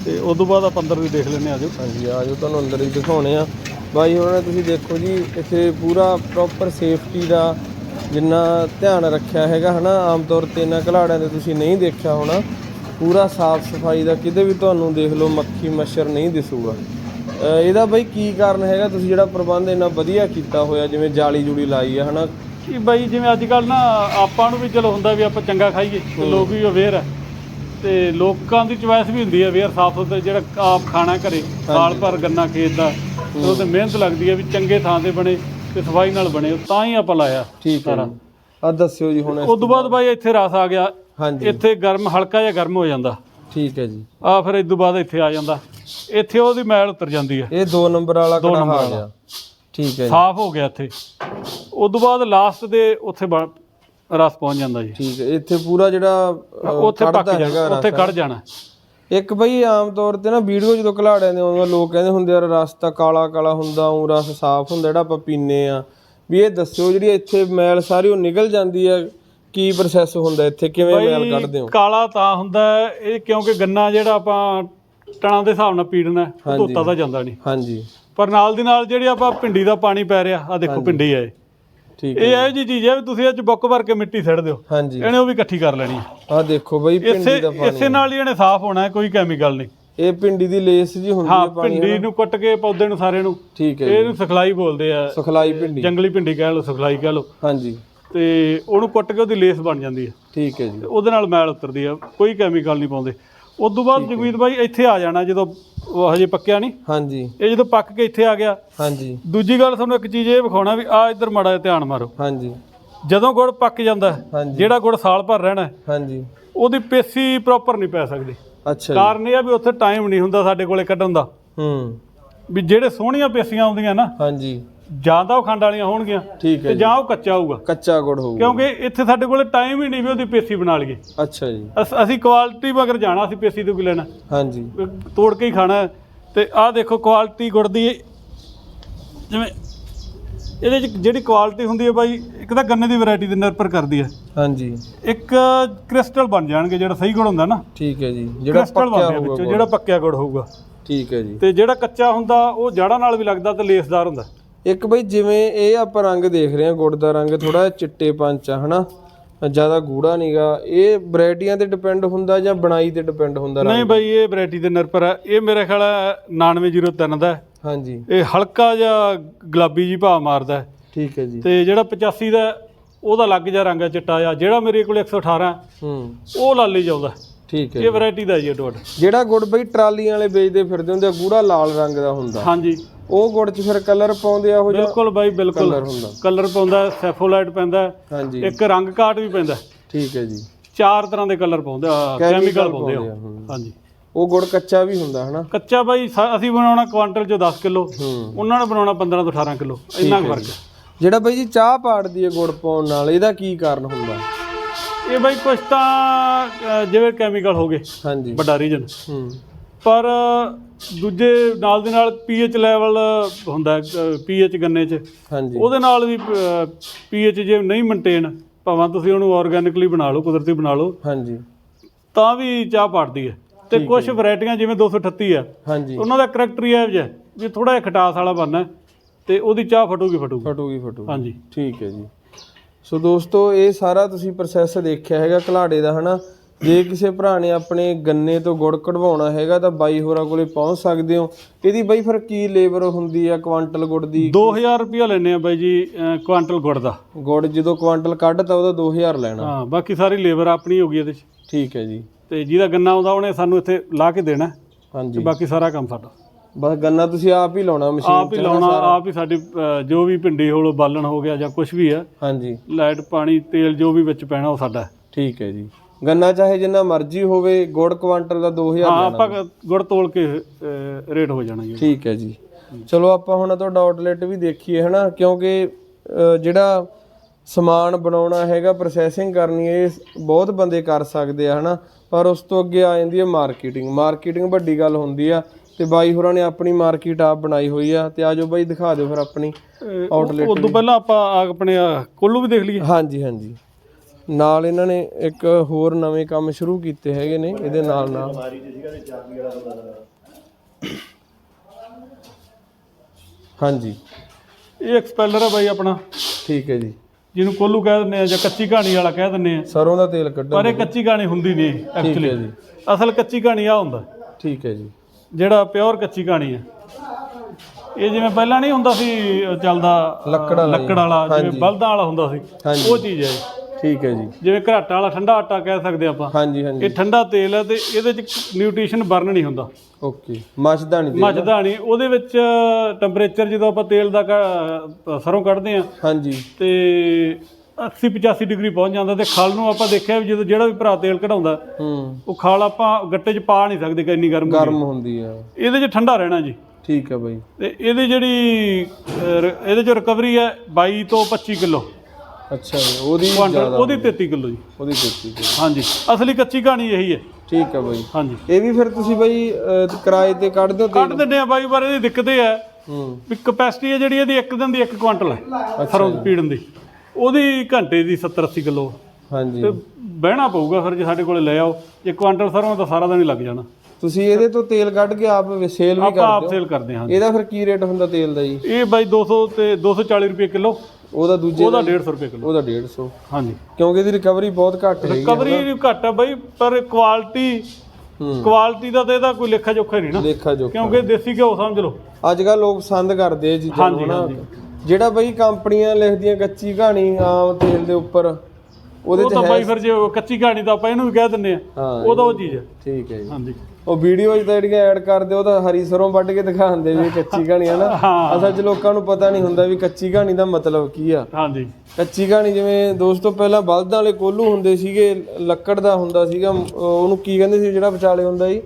ਤੇ ਉਸ ਤੋਂ ਬਾਅਦ ਆਪਾਂ ਅੰਦਰ ਦੀ ਦੇਖ ਲੈਂਦੇ ਆ ਹਾਂਜੀ ਆ ਜਾਓ ਤੁਹਾਨੂੰ ਅੰਦਰ ਹੀ ਦਿਖਾਉਣੇ ਆ। ਬਾਈ ਉਹਨਾਂ ਨੇ ਤੁਸੀਂ ਦੇਖੋ ਜੀ ਇੱਥੇ ਪੂਰਾ ਪ੍ਰੋਪਰ ਸੇਫਟੀ ਦਾ ਜਿੰਨਾ ਧਿਆਨ ਰੱਖਿਆ ਹੈਗਾ ਹਨਾ ਆਮ ਤੌਰ ਤੇ ਇਹਨਾਂ ਘਲਾੜਿਆਂ ਦੇ ਤੁਸੀਂ ਨਹੀਂ ਦੇਖਿਆ ਹੋਣਾ ਪੂਰਾ ਸਾਫ਼ ਸਫ਼ਾਈ ਦਾ ਕਿਤੇ ਵੀ ਤੁਹਾਨੂੰ ਦੇਖ ਲਓ ਮੱਖੀ ਮੱਛਰ ਨਹੀਂ ਦਿਸੂਗਾ। ਇਹਦਾ ਬਾਈ ਕੀ ਕਾਰਨ ਹੈਗਾ ਤੁਸੀਂ ਜਿਹੜਾ ਪ੍ਰਬੰਧ ਇੰਨਾ ਵਧੀਆ ਕੀਤਾ ਹੋਇਆ ਜਿਵੇਂ ਜਾਲੀ ਜੂੜੀ ਲਾਈ ਆ ਹਨਾ? ਇਹ ਬਾਈ ਜਿਵੇਂ ਅੱਜ ਕੱਲ ਨਾ ਆਪਾਂ ਨੂੰ ਵੀ ਚਲੋ ਹੁੰਦਾ ਵੀ ਆਪਾਂ ਚੰਗਾ ਖਾਈਏ ਤੇ ਲੋਕ ਵੀ ਅਵੇਅਰ ਆ। ਤੇ ਲੋਕਾਂ ਦੀ ਚੁਆਇਸ ਵੀ ਹੁੰਦੀ ਹੈ ਅਵੇਅਰ ਸਾਫ਼ ਸੁਥਰਾ ਜਿਹੜਾ ਆਪ ਖਾਣਾ ਘਰੇ ਸਾਲ ਭਰ ਗੰਨਾ ਖੇਤ ਦਾ। ਤੇ ਉਹਦੇ ਮਿਹਨਤ ਲੱਗਦੀ ਹੈ ਵੀ ਚੰਗੇ ਥਾਂ ਤੇ ਬਣੇ ਤੇ ਸਫ਼ਾਈ ਨਾਲ ਬਣੇ ਤਾਂ ਹੀ ਆਪਾਂ ਲਾਇਆ ਠੀਕ ਹੈ ਆ ਦੱਸਿਓ ਜੀ ਹੁਣ ਉਸ ਤੋਂ ਬਾਅਦ ਬਾਈ ਇੱਥੇ ਰਸ ਆ ਗਿਆ। ਹਾਂਜੀ। ਇੱਥੇ ਗਰਮ ਹਲਕਾ ਜਿਹਾ ਗਰਮ ਹੋ ਜਾਂਦਾ। ਠੀਕ ਹੈ ਜੀ। ਆ ਫਿਰ ਇਸ ਤੋਂ ਬਾਅਦ ਇੱਥੇ ਆ ਜਾਂਦਾ। ਇੱਥੇ ਉਹਦੀ ਮੈਲ ਉਤਰ ਜਾਂਦੀ ਹੈ। ਇਹ 2 ਨੰਬਰ ਵਾਲਾ ਕੜਾਹਾ ਨੰਬਰ ਆ। ਗਿਆ ਠੀਕ ਹੈ ਜੀ। ਸਾਫ਼ ਹੋ ਗਿਆ ਇੱਥੇ। ਉਸ ਤੋਂ ਬਾਅਦ ਲਾਸਟ ਦੇ ਉੱਥੇ ਰਸ ਪਹੁੰਚ ਜਾਂਦਾ ਜੀ। ਠੀਕ ਹੈ। ਇੱਥੇ ਪੂਰਾ ਜਿਹੜਾ ਉੱਥੇ ਪੱਕ ਜਾਣਾ। ਉੱਥੇ। ਕੱਢ ਜਾਣਾ। ਇੱਕ ਬਈ ਆਮ ਤੌਰ ਤੇ ਨਾ ਵੀਡੀਓ ਜਦੋਂ ਘਲਾੜਿਆਂ ਦੇ ਆਉਂਦੇ ਲੋਕ ਕਹਿੰਦੇ ਹੁੰਦੇ ਯਾਰ ਰਸ ਤਾਂ ਕਾਲਾ ਕਾਲਾ ਹੁੰਦਾ ਉਹ ਰਸ ਸਾਫ਼ ਹੁੰਦਾ ਜਿਹੜਾ ਆਪਾਂ ਪੀਨੇ ਆ। ਵੀ ਇਹ ਦੱਸਿਓ ਜਿਹੜੀ ਇੱਥੇ ਮੈਲ ਸਾਰੀ ਉਹ ਨਿਕਲ ਜਾਂਦੀ ਹੈ ਕੀ ਪ੍ਰੋਸੈਸ ਹੁੰਦਾ ਇੱਥੇ ਕਿਵੇਂ ਮੈਲ ਕੱਢਦੇ ਹੋ? ਕਾਲਾ ਤਾਂ ਹੁੰਦਾ ਇਹ ਕਿਉਂਕਿ ਗੰਨਾ ਜਿਹੜਾ ਆਪਾਂ ਟਣਾ ਦੇ ਹਿਸਾਬ ਨਾਲ ਪੀੜਨਾ ਧੋਤਾ ਤਾਂ ਜਾਂਦਾ ਨਹੀਂ। ਹਾਂਜੀ। ਪਰ ਨਾਲ ਦੀ ਨਾਲ ਜਿਹੜੀ ਆਪਾਂ ਭਿੰਡੀ ਦਾ ਪਾਣੀ ਪੈ ਰਿਹਾ ਆ ਦੇਖੋ ਭਿੰਡੀ ਹੈ ਇਹ। ਠੀਕ ਹੈ ਇਹ ਇਹੋ ਜੀ ਚੀਜ਼ ਹੈ ਵੀ ਤੁਸੀਂ ਇਹ ਚ ਬੁੱਕ ਭਰ ਕੇ ਮਿੱਟੀ ਸਿੱਟ ਦਿਓ। ਹਾਂਜੀ। ਇਹਨੇ ਉਹ ਵੀ ਇਕੱਠੀ ਕਰ ਲੈਣੀ। ਹੈ। ਆ ਦੇਖੋ ਬਈ ਪਿੰਡੀ ਦਾ ਪਾਣੀ ਇਸੇ ਨਾਲ ਹੀ ਇਹਨੇ ਸਾਫ਼ ਹੋਣਾ ਹੈ ਕੋਈ ਕੈਮੀਕਲ ਨਹੀਂ। ਇਹ ਪਿੰਡੀ ਦੀ ਲੇਸ ਜੀ ਹੁੰਦੀ ਹਾਂ ਹੈ ਪਾਣੀ ਭਿੰਡੀ ਨੂੰ ਕੁੱਟ ਕੇ ਪੌਦੇ ਨੂੰ ਸਾਰੇ ਨੂੰ। ਠੀਕ ਹੈ ਇਹਨੂੰ ਸਖਲਾਈ ਬੋਲਦੇ ਆ। ਸੁਖਲਾਈ ਪਿੰਡੀ। ਜੰਗਲੀ ਭਿੰਡੀ ਕਹਿ ਲਓ ਸਖਲਾਈ ਕਹਿ ਲਓ। ਹਾਂਜੀ। ਤੇ ਉਹਨੂੰ ਕੁੱਟ ਕੇ ਉਹਦੀ ਲੇਸ ਬਣ ਜਾਂਦੀ ਹੈ। ਠੀਕ ਹੈ ਜੀ। ਉਹਦੇ ਨਾਲ ਮੈਲ ਉਤਰਦੀ ਆ ਕੋਈ ਕੈਮੀਕਲ ਨਹੀਂ ਪਾਉਂਦੇ। ਉਸ ਤੋਂ ਬਾਅਦ ਜਗਵੀਰ ਬਾਈ ਇੱਥੇ ਆ ਜਾਣਾ ਜਦੋਂ ਉਹ ਹਜੇ ਪੱਕਿਆ ਨਹੀਂ। ਹਾਂਜੀ। ਇਹ ਜਦੋਂ ਪੱਕ ਕੇ ਇੱਥੇ ਆ ਗਿਆ। ਹਾਂਜੀ। ਦੂਜੀ ਗੱਲ ਤੁਹਾਨੂੰ ਇੱਕ ਚੀਜ਼ ਇਹ ਵਿਖਾਉਣਾ ਵੀ ਆ ਇੱਧਰ ਮਾੜਾ ਜਿਹਾ ਧਿਆਨ ਮਾਰੋ। ਹਾਂਜੀ। ਜਦੋਂ ਗੁੜ ਪੱਕ ਜਾਂਦਾ ਜਿਹੜਾ ਗੁੜ ਸਾਲ ਭਰ ਰਹਿਣਾ ਹਾਂਜੀ। ਉਹਦੀ ਪੇਸੀ ਪ੍ਰੋਪਰ ਨਹੀਂ ਪੈ ਸਕਦੀ। ਅੱਛਾ ਕਾਰਨ ਇਹ ਆ ਵੀ ਉੱਥੇ ਟਾਈਮ ਨਹੀਂ ਹੁੰਦਾ ਸਾਡੇ ਕੋਲੇ ਕੱਢਣ ਦਾ। ਹੂੰ। ਵੀ ਜਿਹੜੇ ਸੋਹਣੀਆਂ ਪੇਸੀਆਂ ਆਉਂਦੀਆਂ ਨਾ ਹਾਂਜੀ। ਜਾਂ ਤਾਂ ਉਹ ਖੰਡ ਵਾਲੀਆਂ ਹੋਣਗੀਆਂ ਠੀਕ ਹੈ ਤੇ ਜੀ। ਜਾਂ ਉਹ ਕੱਚਾ ਹੋਊਗਾ। ਕੱਚਾ ਗੁੜ ਹੋਊਗਾ। ਕਿਉਂਕਿ ਇੱਥੇ ਸਾਡੇ ਕੋਲੇ ਟਾਈਮ ਹੀ ਨਹੀਂ ਵੀ ਉਹਦੀ ਪੇਸੀ ਬਣਾ ਲਈਏ। ਅੱਛਾ ਜੀ। ਅਸ- ਅਸੀਂ ਕੁਆਲਿਟੀ ਮਗਰ ਜਾਣਾ ਅਸੀਂ ਪੇਸੀ ਤੋਂ ਕੀ ਲੈਣਾ। ਹਾਂਜੀ। ਤੋੜ ਕੇ ਹੀ ਖਾਣਾ ਹੈ। ਤੇ ਆਹ ਦੇਖੋ ਕੁਆਲਿਟੀ ਗੁੜ ਦੀ ਜਿਵੇਂ ਇਹਦੇ ਚ ਜਿਹੜੀ ਕੁਆਲਿਟੀ ਹੁੰਦੀ ਹੈ ਬਾਈ ਇੱਕ ਤਾਂ ਗੰਨੇ ਦੀ ਵੈਰਾਈਟੀ ਤੇ ਨਿਰਭਰ ਕਰਦੀ ਹੈ। ਹਾਂਜੀ। ਇੱਕ ਕ੍ਰਿਸਟਲ ਬਣ ਜਾਣਗੇ ਜਿਹੜਾ ਸਹੀ ਗੁੜ ਹੁੰਦਾ ਨਾ। ਠੀਕ ਹੈ ਜੀ ਜਿਹੜਾ ਕ੍ਰਿਸਟਲ ਪੱਕਿਆ ਬਣਦੇ ਹੋਊਗਾ ਵਿੱਚੋਂ ਗੁੜ। ਜਿਹੜਾ ਪੱਕਿਆ ਗੁੜ ਹੋਊਗਾ। ਠੀਕ ਹੈ ਜੀ। ਤੇ ਜਿਹੜਾ ਕੱਚਾ ਹੁੰਦਾ ਉਹ ਜੜਾਂ ਨਾਲ ਵੀ ਲੱਗਦਾ ਤੇ ਲੇਸਦਾਰ ਹੁੰਦਾ। ਇੱਕ ਬਈ ਜਿਵੇਂ ਇਹ ਆਪਾਂ ਰੰਗ ਦੇਖ ਰਹੇ ਹਾਂ ਗੁੜ ਦਾ ਰੰਗ ਥੋੜਾ ਚਿੱਟੇ ਪੰਚ ਆ ਹਨਾ? ਜ਼ਿਆਦਾ ਗੂੜਾ ਨਹੀਂਗਾ ਇਹ ਵੈਰਾਈਟੀਆਂ ਤੇ ਡਿਪੈਂਡ ਹੁੰਦਾ ਜਾਂ ਬਣਾਈ ਤੇ ਡਿਪੈਂਡ ਹੁੰਦਾ ਨਹੀਂ ਬਾਈ ਇਹ ਵੈਰਾਈਟੀ ਤੇ ਨਿਰਭਰ ਹੈ ਇਹ ਮੇਰੇ ਖਿਆਲ ਹੈ 9903 ਦਾ। ਹਾਂਜੀ। ਇਹ ਹਲਕਾ ਜਿਹਾ ਗੁਲਾਬੀ ਜੀ ਭਾਅ ਮਾਰਦਾ। ਠੀਕ ਹੈ ਜੀ। ਤੇ ਜਿਹੜਾ 85 ਦਾ ਉਹਦਾ ਲੱਗ ਜਾ ਰੰਗ ਹੈ ਚਿੱਟਾ ਆ ਜਿਹੜਾ ਮੇਰੇ ਕੋਲ 118 ਹੈ, ਹੂੰ। ਉਹ ਲਾਲੀ ਜਾਉਂਦਾ ਠੀਕ ਹੈ ਇਹ ਵੈਰਾਈਟੀ ਦਾ ਜੀ ਡੋਟ ਜਿਹੜਾ ਗੁੜ ਬਈ ਟਰਾਲੀਆਂ ਵਾਲੇ ਵੇਚਦੇ ਫਿਰਦੇ ਹੁੰਦੇ ਆ ਗੂੜਾ ਲਾਲ ਰੰਗ ਦਾ ਹੁੰਦਾ। ਹਾਂਜੀ। ਉਹ ਗੁੜ 'ਚ ਫਿਰ ਕਲਰ ਪਾਉਂਦੇ ਆ ਉਹ ਜਿਹਾ ਬਿਲਕੁਲ ਬਾਈ ਬਿਲਕੁਲ। ਕਲਰ ਹੁੰਦਾ। ਕਲਰ ਪਾਉਂਦਾ ਸੈਫੋਲਾਈਟ ਪੈਂਦਾ। ਹਾਂਜੀ। ਇੱਕ ਰੰਗ ਕਾਟ ਵੀ ਪੈਂਦਾ। ਠੀਕ ਹੈ ਜੀ। ਚਾਰ ਤਰ੍ਹਾਂ ਦੇ ਕਲਰ ਪਾਉਂਦੇ ਆ ਕੈਮੀਕਲ ਪਾਉਂਦੇ ਆ। ਹਾਂਜੀ। ਉਹ ਗੁੜ ਕੱਚਾ ਵੀ ਹੁੰਦਾ ਹਨਾ? ਕੱਚਾ ਬਾਈ ਸਾ- ਅਸੀਂ ਬਣਾਉਣਾ ਕੁਆਂਟਲ ਚੋਂ 10 ਕਿਲੋ। ਹੂੰ। ਉਹਨਾਂ ਨੇ ਬਣਾਉਣਾ 15 ਤੋਂ 18 ਕਿਲੋ। ਇੰਨਾ ਕੁ ਫ਼ਰਕ ਹੈ। ਜਿਹੜਾ ਬਈ ਜੀ ਚਾਹ ਪਾੜਦੀ ਹੈ ਗੁੜ ਪਾਉਣ ਨਾਲ ਇਹਦਾ ਕੀ ਕਾਰਨ ਹੁੰਦਾ? ਇਹ ਬਾਈ ਕੁਛ ਤਾਂ ਅ, ਜਿਵੇਂ ਕੈਮੀਕਲ ਹੋ ਗਏ ਹਾਂਜੀ। ਵੱਡਾ ਰੀਜਨ ਹੂੰ। ਪਰ ਦੂਜੇ ਨਾਲ ਦੇ ਨਾਲ ਪੀਐਚ ਲੈਵਲ ਹੁੰਦਾ ਪੀਐਚ ਗੰਨੇ 'ਚ। ਹਾਂਜੀ। ਉਹਦੇ ਨਾਲ ਵੀ ਪੀਐਚ ਜੇ ਨਹੀਂ ਮੇਨਟੇਨ ਭਾਵੇਂ ਤੁਸੀਂ ਉਹਨੂੰ ਆਰਗੈਨਿਕਲੀ ਬਣਾ ਲਓ ਕੁਦਰਤੀ ਬਣਾ ਲਓ ਹਾਂਜੀ। ਤਾਂ ਵੀ ਚਾਹ ਪਾੜਦੀ ਹੈ। ਤੇ ਕੁਝ ਵੈਰਾਈਟੀਆਂ ਜਿਵੇਂ 238 ਆ ਹਾਂਜੀ। ਉਹਨਾਂ ਦਾ ਕਰੈਕਟਰ ਹੀ ਇਹੋ ਜਿਹਾ ਹੈ ਵੀ ਥੋੜਾ ਜਿਹਾ ਖਟਾਸ ਵਾਲਾ ਬਣਨਾ ਤੇ ਉਹਦੀ ਚਾਹ ਫਟੂਗੀ ਫਟੂਗੀ। ਫਟੂਗੀ ਫਟੂਗੀ। ਹਾਂਜੀ। ਠੀਕ ਹੈ ਜੀ। ਸੋ ਦੋਸਤੋ ਇਹ ਸਾਰਾ ਤੁਸੀਂ ਪ੍ਰੋਸੈਸ ਦੇਖਿਆ ਹੈਗਾ ਘਲਾੜੇ ਦਾ ਹਨਾ? ਜੇ ਕਿਸੇ ਭਰਾ ਨੇ ਆਪਣੇ ਗੰਨੇ ਤੋਂ ਗੁੜ ਕਢਵਾਉਣਾ ਹੈਗਾ ਤਾਂ ਬਾਈ ਹੋਰਾਂ ਕੋਲੇ ਪਹੁੰਚ ਸਕਦੇ ਹੋ। ਇਹਦੀ ਬਾਈ ਫਿਰ ਕੀ ਲੇਬਰ ਹੁੰਦੀ ਆ ਕੁਆਂਟਲ ਗੁੜ ਦੀ? 2000 ਰੁਪਇਆ ਲੈਨੇ ਆ ਬਾਈ ਜੀ ਕੁਆਂਟਲ ਗੁੜ ਦਾ। ਗੁੜ ਜਦੋਂ ਕੁਆਂਟਲ ਕੱਢਤਾ ਉਹਦਾ 2000 ਲੈਣਾ। ਹਾਂ ਬਾਕੀ ਸਾਰੀ ਲੇਬਰ ਆਪਣੀ ਹੋ ਗਈ ਇਹਦੇ 'ਚ। ਠੀਕ ਹੈ ਜੀ। ਤੇ ਜਿਹਦਾ ਗੰਨਾ ਆਉਂਦਾ ਉਹਨੇ ਸਾਨੂੰ ਇੱਥੇ ਲਾ ਕੇ ਦੇਣਾ। ਤੇ ਹਾਂਜੀ ਬਾਕੀ ਸਾਰਾ ਕੰਮ ਸਾਡਾ। ਬਸ ਗੰਨਾ ਤੁਸੀਂ ਆਪ ਹੀ ਲਾਉਣਾ ਮਸ਼ੀਨ ਆਪ ਹੀ ਲਾਉਣਾ ਆਪ ਹੀ ਸਾਡੀ ਜੋ ਵੀ ਭਿੰਡੀ ਹੋਲੋ ਬਾਲਣ ਹੋ ਗਿਆ ਜਾਂ ਕੁਝ ਵੀ ਆ ਹਾਂਜੀ। ਲਾਈਟ ਪਾਣੀ ਤੇਲ ਜੋ ਵੀ ਵਿੱਚ ਪੈਣਾ ਉਹ ਸਾਡਾ। ਠੀਕ ਹੈ ਜੀ। ਗੰਨਾ ਚਾਹੇ ਜਿੰਨਾ ਮਰਜ਼ੀ ਹੋਵੇ ਗੁੜ ਕੁਆਂਟਲ ਦਾ 2000 ਹਾਂ ਲੈਣਾ। ਆਪਾਂ ਗੁੜ ਤੋਲ ਕੇ ਰੇਟ ਹੋ ਜਾਣਾ ਜੀ। ਠੀਕ ਹੈ ਜੀ। ਚਲੋ ਆਪਾਂ ਹੁਣ ਤੁਹਾਡਾ ਆਊਟਲੈਟ ਵੀ ਦੇਖੀਏ ਹਨਾ? ਕਿਉਂਕਿ ਜਿਹੜਾ ਸਮਾਨ ਬਣਾਉਣਾ ਹੈਗਾ ਪ੍ਰੋਸੈਸਿੰਗ ਕਰਨੀ ਹੈ, ਇਹ ਬਹੁਤ ਬੰਦੇ ਕਰ ਸਕਦੇ ਆ ਹਨਾ? ਪਰ ਉਸ ਤੋਂ ਅੱਗੇ ਆ ਜਾਂਦੀ ਹੈ ਮਾਰਕੀਟਿੰਗ ਮਾਰਕੀਟਿੰਗ ਵੱਡੀ ਗੱਲ ਹੁੰਦੀ ਆ ਤੇ ਬਾਈ ਹੋਰਾਂ ਨੇ ਆਪਣੀ ਮਾਰਕੀਟ ਆਪ ਬਣਾਈ ਹੋਈ ਆ ਤੇ ਆਜੋ ਬਾਈ ਦਿਖਾ ਦਿਓ ਫਿਰ ਆਪਣੀ ਆਊਟਲੈਟ ਉਸ ਤੋਂ ਪਹਿਲਾਂ ਆਪਾਂ ਆ- ਆਪਣੇ ਆਹ ਕੋਲੂ ਵੀ ਦੇਖ ਲਈਏ। ਹਾਂਜੀ ਹਾਂਜੀ। ਨਾਲ ਇਹਨਾਂ ਨੇ ਇੱਕ ਹੋਰ ਨਵੇਂ ਕੰਮ ਸ਼ੁਰੂ ਕੀਤੇ ਹੈਗੇ ਨੇ ਇਹਦੇ ਨਾਲ ਨਾਲ। ਹਾਂਜੀ। ਇਹ ਐਕਸਪੈਲਰ ਹੈ ਬਾਈ ਆਪਣਾ। ਠੀਕ ਹੈ ਜੀ। ਜਿਹਨੂੰ ਕੋਲੂ ਕਹਿ ਦਿੰਦੇ ਆ ਜਾਂ ਕੱਚੀ ਕਹਾਣੀ ਵਾਲਾ ਕਹਿ ਦਿੰਦੇ ਆ। ਸਰੋਂ ਦਾ ਤੇਲ ਕੱਢਣ ਪਰ ਇਹ ਕੱਚੀ ਕਹਾਣੀ ਹੁੰਦੀ ਨਹੀਂ ਐਕਚੁਅਲੀ ਜੀ। ਅਸਲ ਕੱਚੀ ਕਹਾਣੀ ਆ ਹੁੰਦਾ। ਠੀਕ ਹੈ ਜੀ। ਜਿਹੜਾ ਪਿਓਰ ਕੱਚੀ ਕਹਾਣੀ ਹੈ ਇਹ ਜਿਵੇਂ ਪਹਿਲਾਂ ਨਹੀਂ ਹੁੰਦਾ ਸੀ ਚੱਲਦਾ ਲੱਕੜ ਵਾਲਾ। ਜਿਵੇਂ। ਬਲਦਾਂ ਵਾਲਾ ਹੁੰਦਾ ਸੀ। ਉਹ ਚੀਜ਼ ਹੈ। ਠੀਕ ਹੈ ਜੀ। ਜਿਵੇਂ ਘਰਾਟਾ ਵਾਲਾ ਠੰਡਾ ਆਟਾ ਕਹਿ ਸਕਦੇ ਆਪਾਂ। ਹਾਂਜੀ ਹਾਂਜੀ। ਇਹ ਠੰਡਾ ਤੇਲ ਹੈ ਤੇ ਇਹਦੇ ਚ ਨਿਊਟ੍ਰੀਸ਼ਨ ਬਰਨ ਨਹੀਂ ਹੁੰਦਾ। ਓਕੇ। ਮੱਚਦਾ ਨਹੀਂ ਮੱਚਦਾ ਨਹੀਂ। ਉਹਦੇ ਵਿੱਚ ਟੈਂਪਰੇਚਰ ਜਦੋਂ ਆਪਾਂ ਤੇਲ ਦਾ ਕ- ਸਰੋਂ ਕੱਢਦੇ ਆ ਹਾਂਜੀ। ਤੇ 80 85 ਡਿਗਰੀ ਪਹੁੰਚ ਜਾਂਦਾ ਤੇ ਖਲ ਨੂੰ ਆਪਾਂ ਦੇਖਿਆ ਵੀ ਜਦੋਂ ਜਿਹੜਾ ਵੀ ਭਰਾ ਤੇਲ ਕਢਾਉਂਦਾ ਹੂੰ। ਉਹ ਖਲ ਆਪਾਂ ਗੱਟੇ 'ਚ ਪਾ ਨਹੀਂ ਸਕਦੇ ਕਿ ਇੰਨੀ ਗਰਮ ਹੁੰਦੀ ਗਰਮ ਹੁੰਦੀ ਆ ਹੈ। ਇਹਦੇ 'ਚ ਠੰਡਾ ਰਹਿਣਾ ਜੀ। ਠੀਕ ਹੈ ਬਾਈ। ਤੇ ਇਹਦੀ ਜਿਹੜੀ ਅਹ, ਰ- ਇਹਦੇ 'ਚ ਰਿਕਵਰੀ ਹੈ 22 ਤੋਂ 25 ਕਿਲੋ। ਅੱਛਾ ਜੀ ਉਹਦੀ ਕੁਆਂਟਲ ਜ਼ਿਆਦਾ ਉਹਦੀ 33 ਕਿਲੋ ਜੀ। ਉਹਦੀ ਦਿੱਤੀ ਜੀ ਹਾਂਜੀ ਅਸਲੀ ਕੱਚੀ ਕਹਾਣੀ ਇਹੀ ਹੈ। ਠੀਕ ਹੈ ਬਾਈ। ਹਾਂਜੀ। ਇਹ ਵੀ ਫਿਰ ਤੁਸੀਂ ਬਾਈ ਅਹ, ਕਿਰਾਏ ਤੇ ਕੱਢਦੇ ਹੋ ਕੱਢ ਦਿੰਦੇ ਆ ਬਾਈ ਪਰ ਇਹਦੀ ਦਿੱਕਤ ਇਹ ਹੈ ਹੂੰ। ਵੀ ਕਪੈਸਿਟੀ ਹੈ ਜਿਹੜੀ ਇਹਦੀ ਇੱਕ ਦਿਨ ਦੀ 1 ਕੁਆਂਟਲ ਹੈ ਸਰੋਂ ਪੀੜਨ ਦੀ। ਉਹਦੀ ਘੰਟੇ ਦੀ 70 80 ਕਿਲੋ। ਹਾਂਜੀ। ਤੇ ਬਹਿਣਾ ਪਊਗਾ ਫਿਰ ਜੇ ਸਾਡੇ ਕੋਲੇ ਲੈ ਆਓ। ਜੇ ਕੁਆਂਟਲ ਸਰੋਂ ਤਾਂ ਸਾਰਾ ਦਿਨ ਹੀ ਲੱਗ ਜਾਣਾ। ਤੁਸੀਂ ਇਹਦੇ ਤੋਂ ਤੇਲ ਕੱਢ ਕੇ ਆਪ ਸੇਲ ਵੀ ਆਪਾਂ ਆਪ ਕਰਦੇ ਹੋ ਸੇਲ ਕਰਦੇ ਹਾਂ ਇਹਦਾ ਫਿਰ ਕੀ ਰੇਟ ਹੁੰਦਾ ਤੇਲ ਦਾ ਜੀ? ਇਹ ਬਾਈ 200 ਤੇ 240 ਰੁਪਏ ਕਿਲੋ। ਉਹਦਾ ਦੂਜੇ ਉਹਦਾ 150 ਰੁਪਏ ਕਿਲੋ। ਉਹਦਾ 150 ਹਾਂਜੀ। ਕਿਉਂਕਿ ਇਹਦੀ ਰਿਕਵਰੀ ਬਹੁਤ ਘੱਟ ਹੈਗੀ ਕਵਰੀ ਘੱਟ ਆ ਬਾਈ ਪਰ ਕੁਆਲਿਟੀ ਹੂੰ। ਕੁਆਲਿਟੀ ਦਾ ਤੇ ਇਹਦਾ ਕੋਈ ਲੇਖਾ ਜੋਖਾ ਨਹੀਂ ਨਾ। ਦੇਖਾ ਜੋ ਕਿਉਂਕਿ ਦੇਸੀ ਘਿਓ ਸਮਝ ਲਓ। ਅੱਜ ਕੱਲ ਲੋਕ ਪਸੰਦ ਕਰਦੇ ਇਹ ਚੀਜ਼ਾਂ ਨੂੰ। ਜਿਹੜਾ ਬਈ ਕੰਪਨੀਆਂ ਲਿਖਦੀਆਂ ਕੱਚੀ ਕਹਾਣੀ ਆਮ ਤੇਲ ਦੇ ਉੱਪਰ ਉਹਦੇ ਤਾਂ ਹੈ ਬਾਈ ਫਿਰ ਜੇ ਕੱਚੀ ਕਹਾਣੀ ਤਾਂ ਆਪਾਂ ਇਹਨੂੰ ਵੀ ਕਹਿ ਦਿੰਨੇ ਆ। ਹਾਂ ਉਹਦਾ ਉਹ ਚੀਜ਼ ਹੈ। ਠੀਕ ਹੈ ਜੀ। ਹਾਂਜੀ। ਉਹ ਵੀਡੀਓ 'ਚ ਤਾਂ ਜਿਹੜੀਆਂ ਐਡ ਕਰਦੇ ਉਹ ਤਾਂ ਹਰੀ ਸਰੋਂ ਵੱਢ ਕੇ ਦਿਖਾਉਂਦੇ ਵੀ ਕੱਚੀ ਕਹਾਣੀ ਹੈ। ਨਾ ਅਸਲ 'ਚ ਲੋਕਾਂ ਨੂੰ ਪਤਾ ਨਹੀਂ ਹੁੰਦਾ ਵੀ ਕੱਚੀ ਕਹਾਣੀ ਦਾ ਮਤਲਬ ਕੀ ਆ। ਹਾਂਜੀ। ਕੱਚੀ ਕਹਾਣੀ ਜਿਵੇਂ ਦੋਸਤੋ ਪਹਿਲਾਂ ਬਲਦਾਂ ਵਾਲੇ ਕੋਲੂ ਹੁੰਦੇ ਸੀਗੇ ਲੱਕੜ ਦਾ ਹੁੰਦਾ ਸੀਗਾ ਉਹਨੂੰ ਕੀ ਕਹਿੰਦੇ ਸੀ ਜਿਹੜਾ ਵਿਚਾਲੇ ਹੁੰਦਾ ਜੀ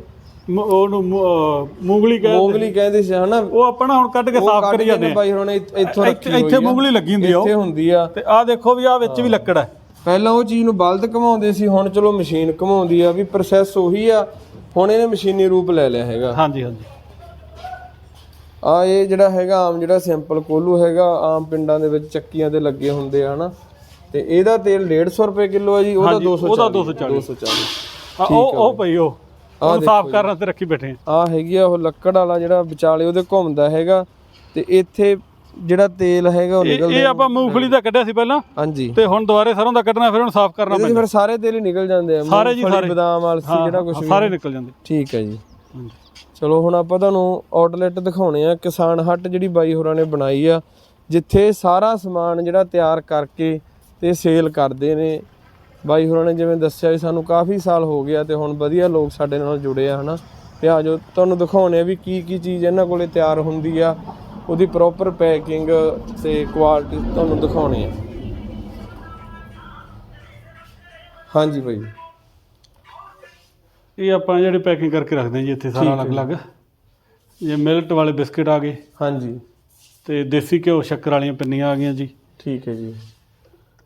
ਉਹਨੂੰ ਮੂੰਗਲੀ ਕਹਿ ਮੋਗਲੀ ਕਹਿੰਦੇ ਸੀ ਹਨਾ? ਉਹ ਆਪਣਾ ਹੁਣ ਕੱਢ ਕੇ ਸਾਫ਼ ਕਰੀ ਜਾਂਦੇ ਆ। ਬਾਈ ਹੁਣ ਇੱਥ- ਰੱਖੀ ਇੱਥੇ ਇੱਥੇ ਮੂੰਗਲੀ ਲੱਗੀ ਹੁੰਦੀ ਆ ਇੱਥੇ ਹੁੰਦੀ ਆ। ਤੇ ਆਹ ਦੇਖੋ ਵੀ ਆਹ ਵਿੱਚ ਵੀ ਲੱਕੜ ਹੈ ਪਹਿਲਾਂ ਉਹ ਚੀਜ਼ ਨੂੰ ਬਲਦ ਘਮਾਉਂਦੇ ਸੀ ਹੁਣ ਚਲੋ ਮਸ਼ੀਨ ਘਮਾਉਂਦੀ ਆ ਵੀ ਪ੍ਰੋਸੈਸ ਉਹੀ ਆ। ਹੁਣ ਇਹਨੇ ਮਸ਼ੀਨੀ ਰੂਪ ਲੈ ਲਿਆ ਹੈਗਾ। ਹਾਂਜੀ ਹਾਂਜੀ। ਆ ਇਹ ਜਿਹੜਾ ਹੈਗਾ ਆਮ ਜਿਹੜਾ ਸਿੰਪਲ ਕੋਲੂ ਹੈਗਾ ਆਮ ਪਿੰਡਾਂ ਦੇ ਵਿੱਚ ਚੱਕੀਆਂ ਤੇ ਲੱਗੇ ਹੁੰਦੇ ਆ ਹਨਾ। ਤੇ ਇਹਦਾ ਤੇਲ 150 ਰੁਪਏ ਕਿਲੋ ਆ ਜੀ ਉਹਦਾ ਹਾਂਜੀ, 240 ਉਹਦਾ 240 240 ਆ ਉਹ ਉਹ ਪਈ ਉਹ ਉਹਨੂੰ ਸਾਫ਼ ਕਰਨ ਤੇ ਰੱਖੀ ਬੈਠੇ ਆ। ਆ ਹੈਗੀ ਆ ਉਹ ਲੱਕੜ ਵਾਲਾ ਜਿਹੜਾ ਵਿਚਾਲੇ ਉਹਦੇ ਘੁੰਮਦਾ ਹੈਗਾ। ਤੇ ਇੱਥੇ ਜਿਹੜਾ ਤੇਲ ਹੈਗਾ ਉਹ ਇਹ ਨਿਕਲਦਾ ਇਹ ਆਪਾਂ ਮੂੰਗਫਲੀ ਦਾ ਕੱਢਿਆ ਸੀ ਪਹਿਲਾਂ। ਹਾਂਜੀ। ਤੇ ਹੁਣ ਦੁਬਾਰੇ ਸਰੋਂ ਦਾ ਕੱਢਣਾ ਫਿਰ ਉਹਨੂੰ ਸਾਫ਼ ਕਰਨਾ ਇਹਦੇ 'ਚ ਫਿਰ ਸਾਰੇ ਤੇਲ ਹੀ ਨਿਕਲ ਜਾਂਦੇ ਆ। ਸਾਰੇ ਜੀ, ਮੂੰਗਫਲੀ, ਸਾਰੇ। ਬਦਾਮ ਅਲਸੀ ਜਿਹੜਾ ਕੁਝ ਹਾਂ, ਸਾਰੇ ਨਿਕਲ ਜਾਂਦੇ। ਠੀਕ ਹੈ ਜੀ। ਹਾਂਜੀ। ਚਲੋ ਹੁਣ ਆਪਾਂ ਤੁਹਾਨੂੰ ਆਊਟਲੈਟ ਦਿਖਾਉਣੇ ਆ। ਕਿਸਾਨ ਹੱਟ ਜਿਹੜੀ ਬਾਈ ਹੋਰਾਂ ਨੇ ਬਣਾਈ ਆ ਜਿੱਥੇ ਸਾਰਾ ਸਮਾਨ ਜਿਹੜਾ ਤਿਆਰ ਕਰਕੇ ਤੇ ਸੇਲ ਕਰਦੇ ਨੇ। ਬਾਈ ਹੋਰਾਂ ਨੇ ਜਿਵੇਂ ਦੱਸਿਆ ਵੀ ਸਾਨੂੰ ਕਾਫੀ ਸਾਲ ਹੋ ਗਿਆ ਤੇ ਹੁਣ ਵਧੀਆ ਲੋਕ ਸਾਡੇ ਨਾਲ ਜੁੜੇ ਆ ਹਨਾ। ਤੇ ਆ ਜੋ ਤੁਹਾਨੂੰ ਦਿਖਾਉਣੇ ਆ ਵੀ ਕੀ ਕੀ ਚੀਜ਼ ਇਹਨਾਂ ਕੋਲੇ ਤਿਆਰ ਹੁੰਦੀ ਆ। ਉਹਦੀ ਪ੍ਰੋਪਰ ਪੈਕਿੰਗ ਤੇ ਕੁਆਲਿਟੀ ਤੁਹਾਨੂੰ ਦਿਖਾਉਣੇ ਆ ਹਾਂਜੀ ਬਾਈ ਇਹ ਆਪਾਂ ਜਿਹੜੇ ਪੈਕਿੰਗ ਕਰਕੇ ਰੱਖਦੇ ਹਾਂ ਜੀ ਇੱਥੇ ਸਾਰਾ ਅਲੱਗ-ਅਲੱਗ। ਇਹ ਮਿਲਟ ਵਾਲੇ ਬਿਸਕਟ ਆ ਗਏ। ਹਾਂਜੀ। ਤੇ ਦੇਸੀ ਘਿਓ ਸ਼ੱਕਰ ਵਾਲੀਆਂ ਪਿੰਨੀਆਂ ਆ ਗਈਆਂ ਜੀ। ਠੀਕ ਹੈ ਜੀ।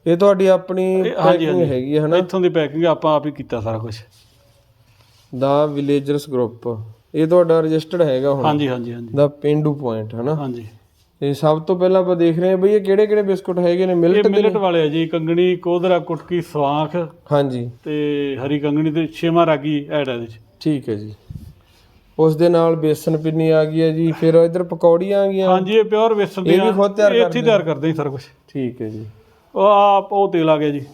ਇਹ ਤੁਹਾਡੀ ਆਪਣੀ ਪੈਕਿੰਗ। ਹੈਗੀ ਹੈ ਹਨਾ? ਇੱਥੋਂ ਦੀ ਪੈਕਿੰਗ ਆਪਾਂ ਆਪ ਹੀ ਕੀਤਾ ਸਾਰਾ ਕੁਝ ਦਾ ਵਿਲੇਜਰਸ ਗਰੁੱਪ ਇਹ ਤੁਹਾਡਾ ਰਜਿਸਟਰਡ ਹੈਗਾ ਹੁਣ। ਹਾਂਜੀ ਹਾਂਜੀ ਹਾਂਜੀ। ਦਾ ਪਿੰਡੂ ਪੁਆਇੰਟ ਹਨਾ? ਹਾਂਜੀ। ਤੇ ਸਭ ਤੋਂ ਪਹਿਲਾਂ ਆਪਾਂ ਦੇਖ ਰਹੇ ਹਾਂ ਬਈ ਇਹ ਕਿਹੜੇ ਕਿਹੜੇ ਬਿਸਕੁਟ ਹੈਗੇ ਨੇ ਇਹ ਮਿਲਟ ਦੇ ਮਿਲਟ ਵਾਲੇ ਆ ਜੀ ਕੰਗਣੀ ਕੋਦਰਾ ਕੁਟਕੀ ਸਵਾਂਖ ਹਾਂਜੀ। ਤੇ ਹਰੀ ਕੰਗਣੀ ਤੇ ਛੇਵਾਂ ਰਾਗੀ ਐਡ ਹੈ ਇਹਦੇ ਚ। ਠੀਕ ਹੈ ਜੀ। ਉਸ ਦੇ ਨਾਲ ਬੇਸਨ ਪਿੰਨੀ ਆ ਗਈ ਹੈ ਜੀ ਫਿਰ ਇਧਰ ਪਕੌੜੀਆਂ ਆ ਗਈਆਂ। ਹਾਂਜੀ ਇਹ ਪਿਓਰ ਵੇਸਣ ਇਹ ਵੀ ਖੁਦ ਤਿਆਰ ਇੱਥੇ ਹੀ ਤਿਆਰ ਕਰਦੇ ਜੀ ਸਾਰਾ ਕੁਝ ਠੀਕ ਹੈ ਜੀ। ਉਹ ਆਪ ਉਹ ਤੇਲ ਆ ਗਿਆ ਜੀ।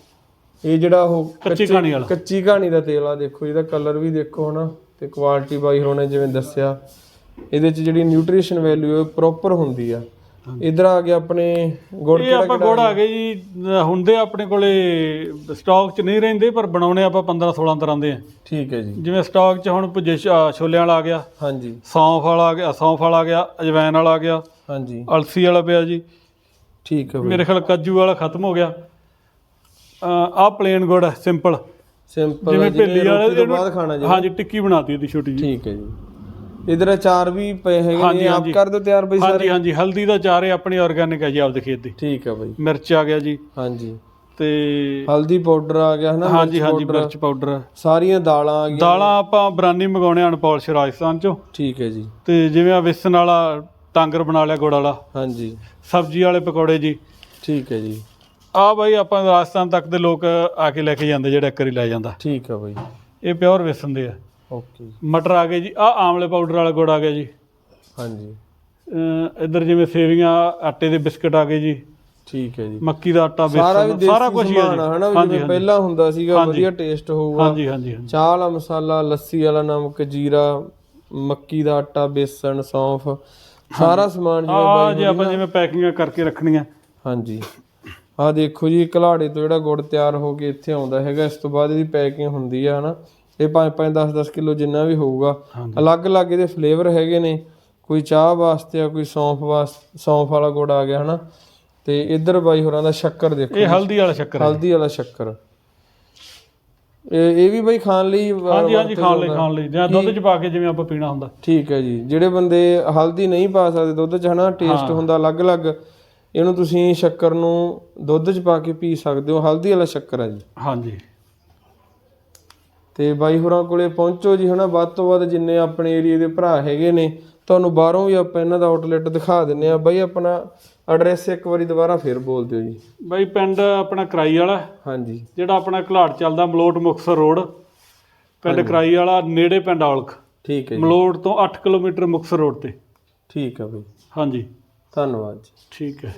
ਇਹ ਜਿਹੜਾ ਉਹ ਕੱਚੀ ਕਹਾਣੀ ਵਾਲਾ। ਕੱਚੀ ਕਹਾਣੀ ਦਾ ਤੇਲ ਆ ਦੇਖੋ ਇਹਦਾ ਕਲਰ ਵੀ ਦੇਖੋ ਹਨਾ। ਤੇ ਕੁਆਲਿਟੀ ਬਾਈ ਹੋਣੇ ਜਿਵੇਂ ਦੱਸਿਆ ਇਹਦੇ ਚ ਜਿਹੜੀ ਨਿਊਟ੍ਰੀਸ਼ਨ ਵੈਲਿਊ ਹੈ ਪ੍ਰੋਪਰ ਹੁੰਦੀ ਆ। ਇਧਰ ਆ ਗਿਆ ਆਪਣੇ ਗੁੜ ਇਹ ਕਿਹੜਾ ਆਪਾਂ ਗੁੜ ਆ ਗਏ ਜੀ ਹੁੰਦੇ ਆਪਣੇ ਕੋਲੇ ਸਟਾਕ 'ਚ ਨਹੀਂ ਰਹਿੰਦੇ ਪਰ ਬਣਾਉਣੇ ਆਪਾਂ 15 16 ਤਰ੍ਹਾਂ ਦੇ ਆ। ਠੀਕ ਹੈ ਜੀ। ਜਿਵੇਂ ਸਟਾਕ 'ਚ ਹੁਣ ਭੁੱਜੇ ਛੋਲਿਆਂ ਵਾਲਾ ਆ ਗਿਆ ਹਾਂਜੀ। ਸੌਂਫ ਵਾਲਾ ਆ ਗਿਆ ਸੌਂਫ ਵਾਲਾ ਆ ਗਿਆ ਅਜਵਾਇਨ ਵਾਲਾ ਆ ਗਿਆ ਹਾਂਜੀ। ਅਲਸੀ ਵਾਲਾ ਪਿਆ ਜੀ। ਠੀਕ ਹੈ ਮੇਰੇ ਖਿਆਲ ਕਾਜੂ ਵਾਲਾ ਖਤਮ ਹੋ ਗਿਆ। ਆ ਪਲੇਨ ਗੁੜ ਹੈ ਸਿੰਪਲ ਸਿੰਪਲ ਜਿਵੇਂ ਭੇਲੀ ਵਾਲੇ ਤੋਂ ਬਾਅਦ ਖਾਣਾ ਜੀ। ਹਾਂਜੀ ਟਿੱਕੀ ਬਣਾਤੀ ਇਹਦੀ ਛੋਟੀ ਜੀ ਠੀਕ ਹੈ ਜੀ। ਇਧਰ ਅਚਾਰ ਵੀ ਪਏ ਹੈਗੇ ਨੇ ਆਪ। ਕਰ ਦਿਓ ਤਿਆਰ ਬਈ ਸਾਰੇ। ਹਾਂਜੀ ਹਾਂਜੀ ਹਲਦੀ ਦਾ ਚਾਰੇ ਆਪਣੀ ਆਰਗੈਨਿਕ ਹੈ ਜੀ ਆਪਦੇ ਖੇਤ ਦੀ। ਠੀਕ ਹੈ ਬਈ। ਮਿਰਚ ਆ ਗਿਆ ਜੀ। ਹਾਂਜੀ। ਤੇ ਹਲਦੀ ਪਾਊਡਰ ਆ ਗਿਆ ਹਨਾ ਹਾਂਜੀ ਹਾਂਜੀ ਮਿਰਚ ਪਾਊਡਰ ਸਾਰੀਆਂ ਦਾਲਾਂ ਆ ਗਈਆਂ ਦਾਲਾਂ ਆਪਾਂ ਬਰਾਨੀ ਮੰਗਾਉਣੇ ਅਨਪੌਲਿਸ਼ ਰਾਜਸਥਾਨ ਚੋਂ। ਠੀਕ ਹੈ ਜੀ। ਤੇ ਜਿਵੇਂ ਆ ਵੇਸਣ ਵਾਲਾ ਟਾਂਗਰ ਬਣਾ ਲਿਆ ਗੁੜ ਵਾਲਾ। ਹਾਂਜੀ। ਸਬਜ਼ੀ ਵਾਲੇ ਪਕੌੜੇ ਜੀ। ਠੀਕ ਹੈ ਜੀ। ਆ ਬਾਈ ਆਪਾਂ ਰਾਜਸਥਾਨ ਤੱਕ ਦੇ ਲੋਕ ਆ ਕੇ ਲੈ ਕੇ ਜਾਂਦੇ ਜਿਹੜਾ ਇੱਕ ਵਾਰੀ ਲੈ ਜਾਂਦਾ। ਠੀਕ ਹੈ ਬਈ। ਇਹ ਪਿਓਰ ਵੇਸਣ ਦੇ ਆ। ਓਕੇ ਮਟਰ ਆ ਗਏ ਜੀ ਆ ਆਮਲੇ ਪਾਊਡਰ ਵਾਲਾ ਗੁੜ ਆ ਗਿਆ ਜੀ। ਹਾਂਜੀ। ਇੱਧਰ ਜਿਵੇਂ ਸੇਵੀਆਂ ਆਟੇ ਦੇ ਬਿਸਕਟ ਆ ਗਏ ਜੀ। ਠੀਕ ਹੈ ਜੀ। ਮੱਕੀ ਦਾ ਆਟਾ ਵੇਸਣ ਸਾਰਾ ਕੁਝ ਹੀ ਆ ਆ ਹਨਾ ਵੀ ਜਿਵੇਂ ਪਹਿਲਾਂ ਹੁੰਦਾ ਸੀਗਾ। ਵਧੀਆ ਟੇਸਟ ਹੋਊਗਾ। ਹਾਂਜੀ ਹਾਂਜੀ ਚਾਹ ਵਾਲਾ ਮਸਾਲਾ ਲੱਸੀ ਵਾਲਾ ਨਮਕ ਜੀਰਾ ਮੱਕੀ ਦਾ ਆਟਾ ਬੇਸਣ ਸੌਂਫ ਸਾਰਾ ਸਮਾਨ ਜਿਵੇਂ ਆ ਬਾਈ ਜੇ ਆਪਾਂ ਜਿਵੇਂ ਪੈਕਿੰਗਾਂ ਕਰਕੇ ਰੱਖਣੀਆਂ। ਹਾਂਜੀ। ਆ ਦੇਖੋ ਜੀ ਘਲਾੜੇ ਤੋਂ ਜਿਹੜਾ ਗੁੜ ਤਿਆਰ ਹੋ ਕੇ ਇੱਥੇ ਆਉਂਦਾ ਹੈਗਾ ਇਸ ਤੋਂ ਬਾਅਦ ਇਹਦੀ ਪੈਕਿੰਗ ਹੁੰਦੀ ਆ ਹਨਾ। ਇਹ 5-5 10-10 ਕਿਲੋ ਜਿੰਨਾ ਵੀ ਹੋਊਗਾ। ਅਲੱਗ-ਅਲੱਗ ਇਹਦੇ ਫਲੇਵਰ ਹੈਗੇ ਨੇ। ਕੋਈ ਚਾਹ ਵਾਸਤੇ ਆ ਕੋਈ ਸੌਂਫ ਵਾਸਤੇ ਸੌਂਫ ਵਾਲਾ ਗੁੜ ਆ ਗਿਆ ਹਨਾ। ਤੇ ਇੱਧਰ ਬਾਈ ਹੋਰਾਂ ਦਾ ਸ਼ੱਕਰ ਦੇਖੋ ਇਹ ਹਲਦੀ ਵਾਲਾ ਸ਼ੱਕਰ ਹਲਦੀ ਵਾਲਾ ਸ਼ੱਕਰ। ਇਹ ਇਹ ਵੀ ਬਾਈ ਖਾਣ ਲਈ ਹਾਂਜੀ ਹਾਂਜੀ ਖਾਣ ਲਈ। ਖਾਣ ਲਈ। ਜਾਂ ਦੁੱਧ ਚ ਪਾ ਕੇ ਜਿਵੇਂ ਆਪਾਂ ਪੀਣਾ ਹੁੰਦਾ। ਠੀਕ ਹੈ ਜੀ। ਜਿਹੜੇ ਬੰਦੇ ਹਲਦੀ ਨਹੀਂ ਪਾ ਸਕਦੇ ਦੁੱਧ 'ਚ ਹਨਾ ਟੇਸਟ ਹੁੰਦਾ ਅਲੱਗ-ਅਲੱਗ। ਇਹਨੂੰ ਤੁਸੀਂ ਸ਼ੱਕਰ ਨੂੰ ਦੁੱਧ 'ਚ ਪਾ ਕੇ ਪੀ ਸਕਦੇ ਹੋ। ਹਲਦੀ ਵਾਲਾ ਸ਼ੱਕਰ ਹੈ ਜੀ। ਹਾਂਜੀ। ਤੇ ਬਾਈ ਹੋਰਾਂ ਕੋਲੇ ਪਹੁੰਚੋ ਜੀ ਹਨਾ। ਵੱਧ ਤੋਂ ਵੱਧ ਜਿੰਨੇ ਆਪਣੇ ਏਰੀਆ ਦੇ ਭਰਾ ਹੈਗੇ ਨੇ ਤੁਹਾਨੂੰ ਬਾਹਰੋਂ ਵੀ ਆਪਾਂ ਇਹਨਾਂ ਦਾ ਆਊਟਲੈਟ ਦਿਖਾ ਦਿੰਨੇ ਆ ਬਾਈ ਆਪਣਾ ਐਡਰੈਸ ਇੱਕ ਵਾਰੀ ਦੁਬਾਰਾ ਫੇਰ ਬੋਲ ਦਿਓ ਜੀ। ਬਾਈ ਪਿੰਡ ਆਪਣਾ ਕਰਾਈ ਵਾਲਾ। ਹਾਂਜੀ। ਜਿਹੜਾ ਆਪਣਾ ਘਲਾੜ ਚੱਲਦਾ ਮਲੋਟ ਮੁਕਤਸਰ ਰੋਡ। ਪਿੰਡ ਕਰਾਈ ਵਾਲਾ ਨੇੜੇ ਪਿੰਡ ਔਲਖ। ਠੀਕ ਹੈ ਜੀ। ਮਲੋਟ ਤੋਂ 8 ਕਿਲੋਮੀਟਰ ਮੁਕਤਸਰ ਰੋਡ ਤੇ। ਠੀਕ ਹੈ ਬਾਈ। ਹਾਂਜੀ। ਧੰਨਵਾਦ ਜੀ। ਠੀਕ ਹੈ।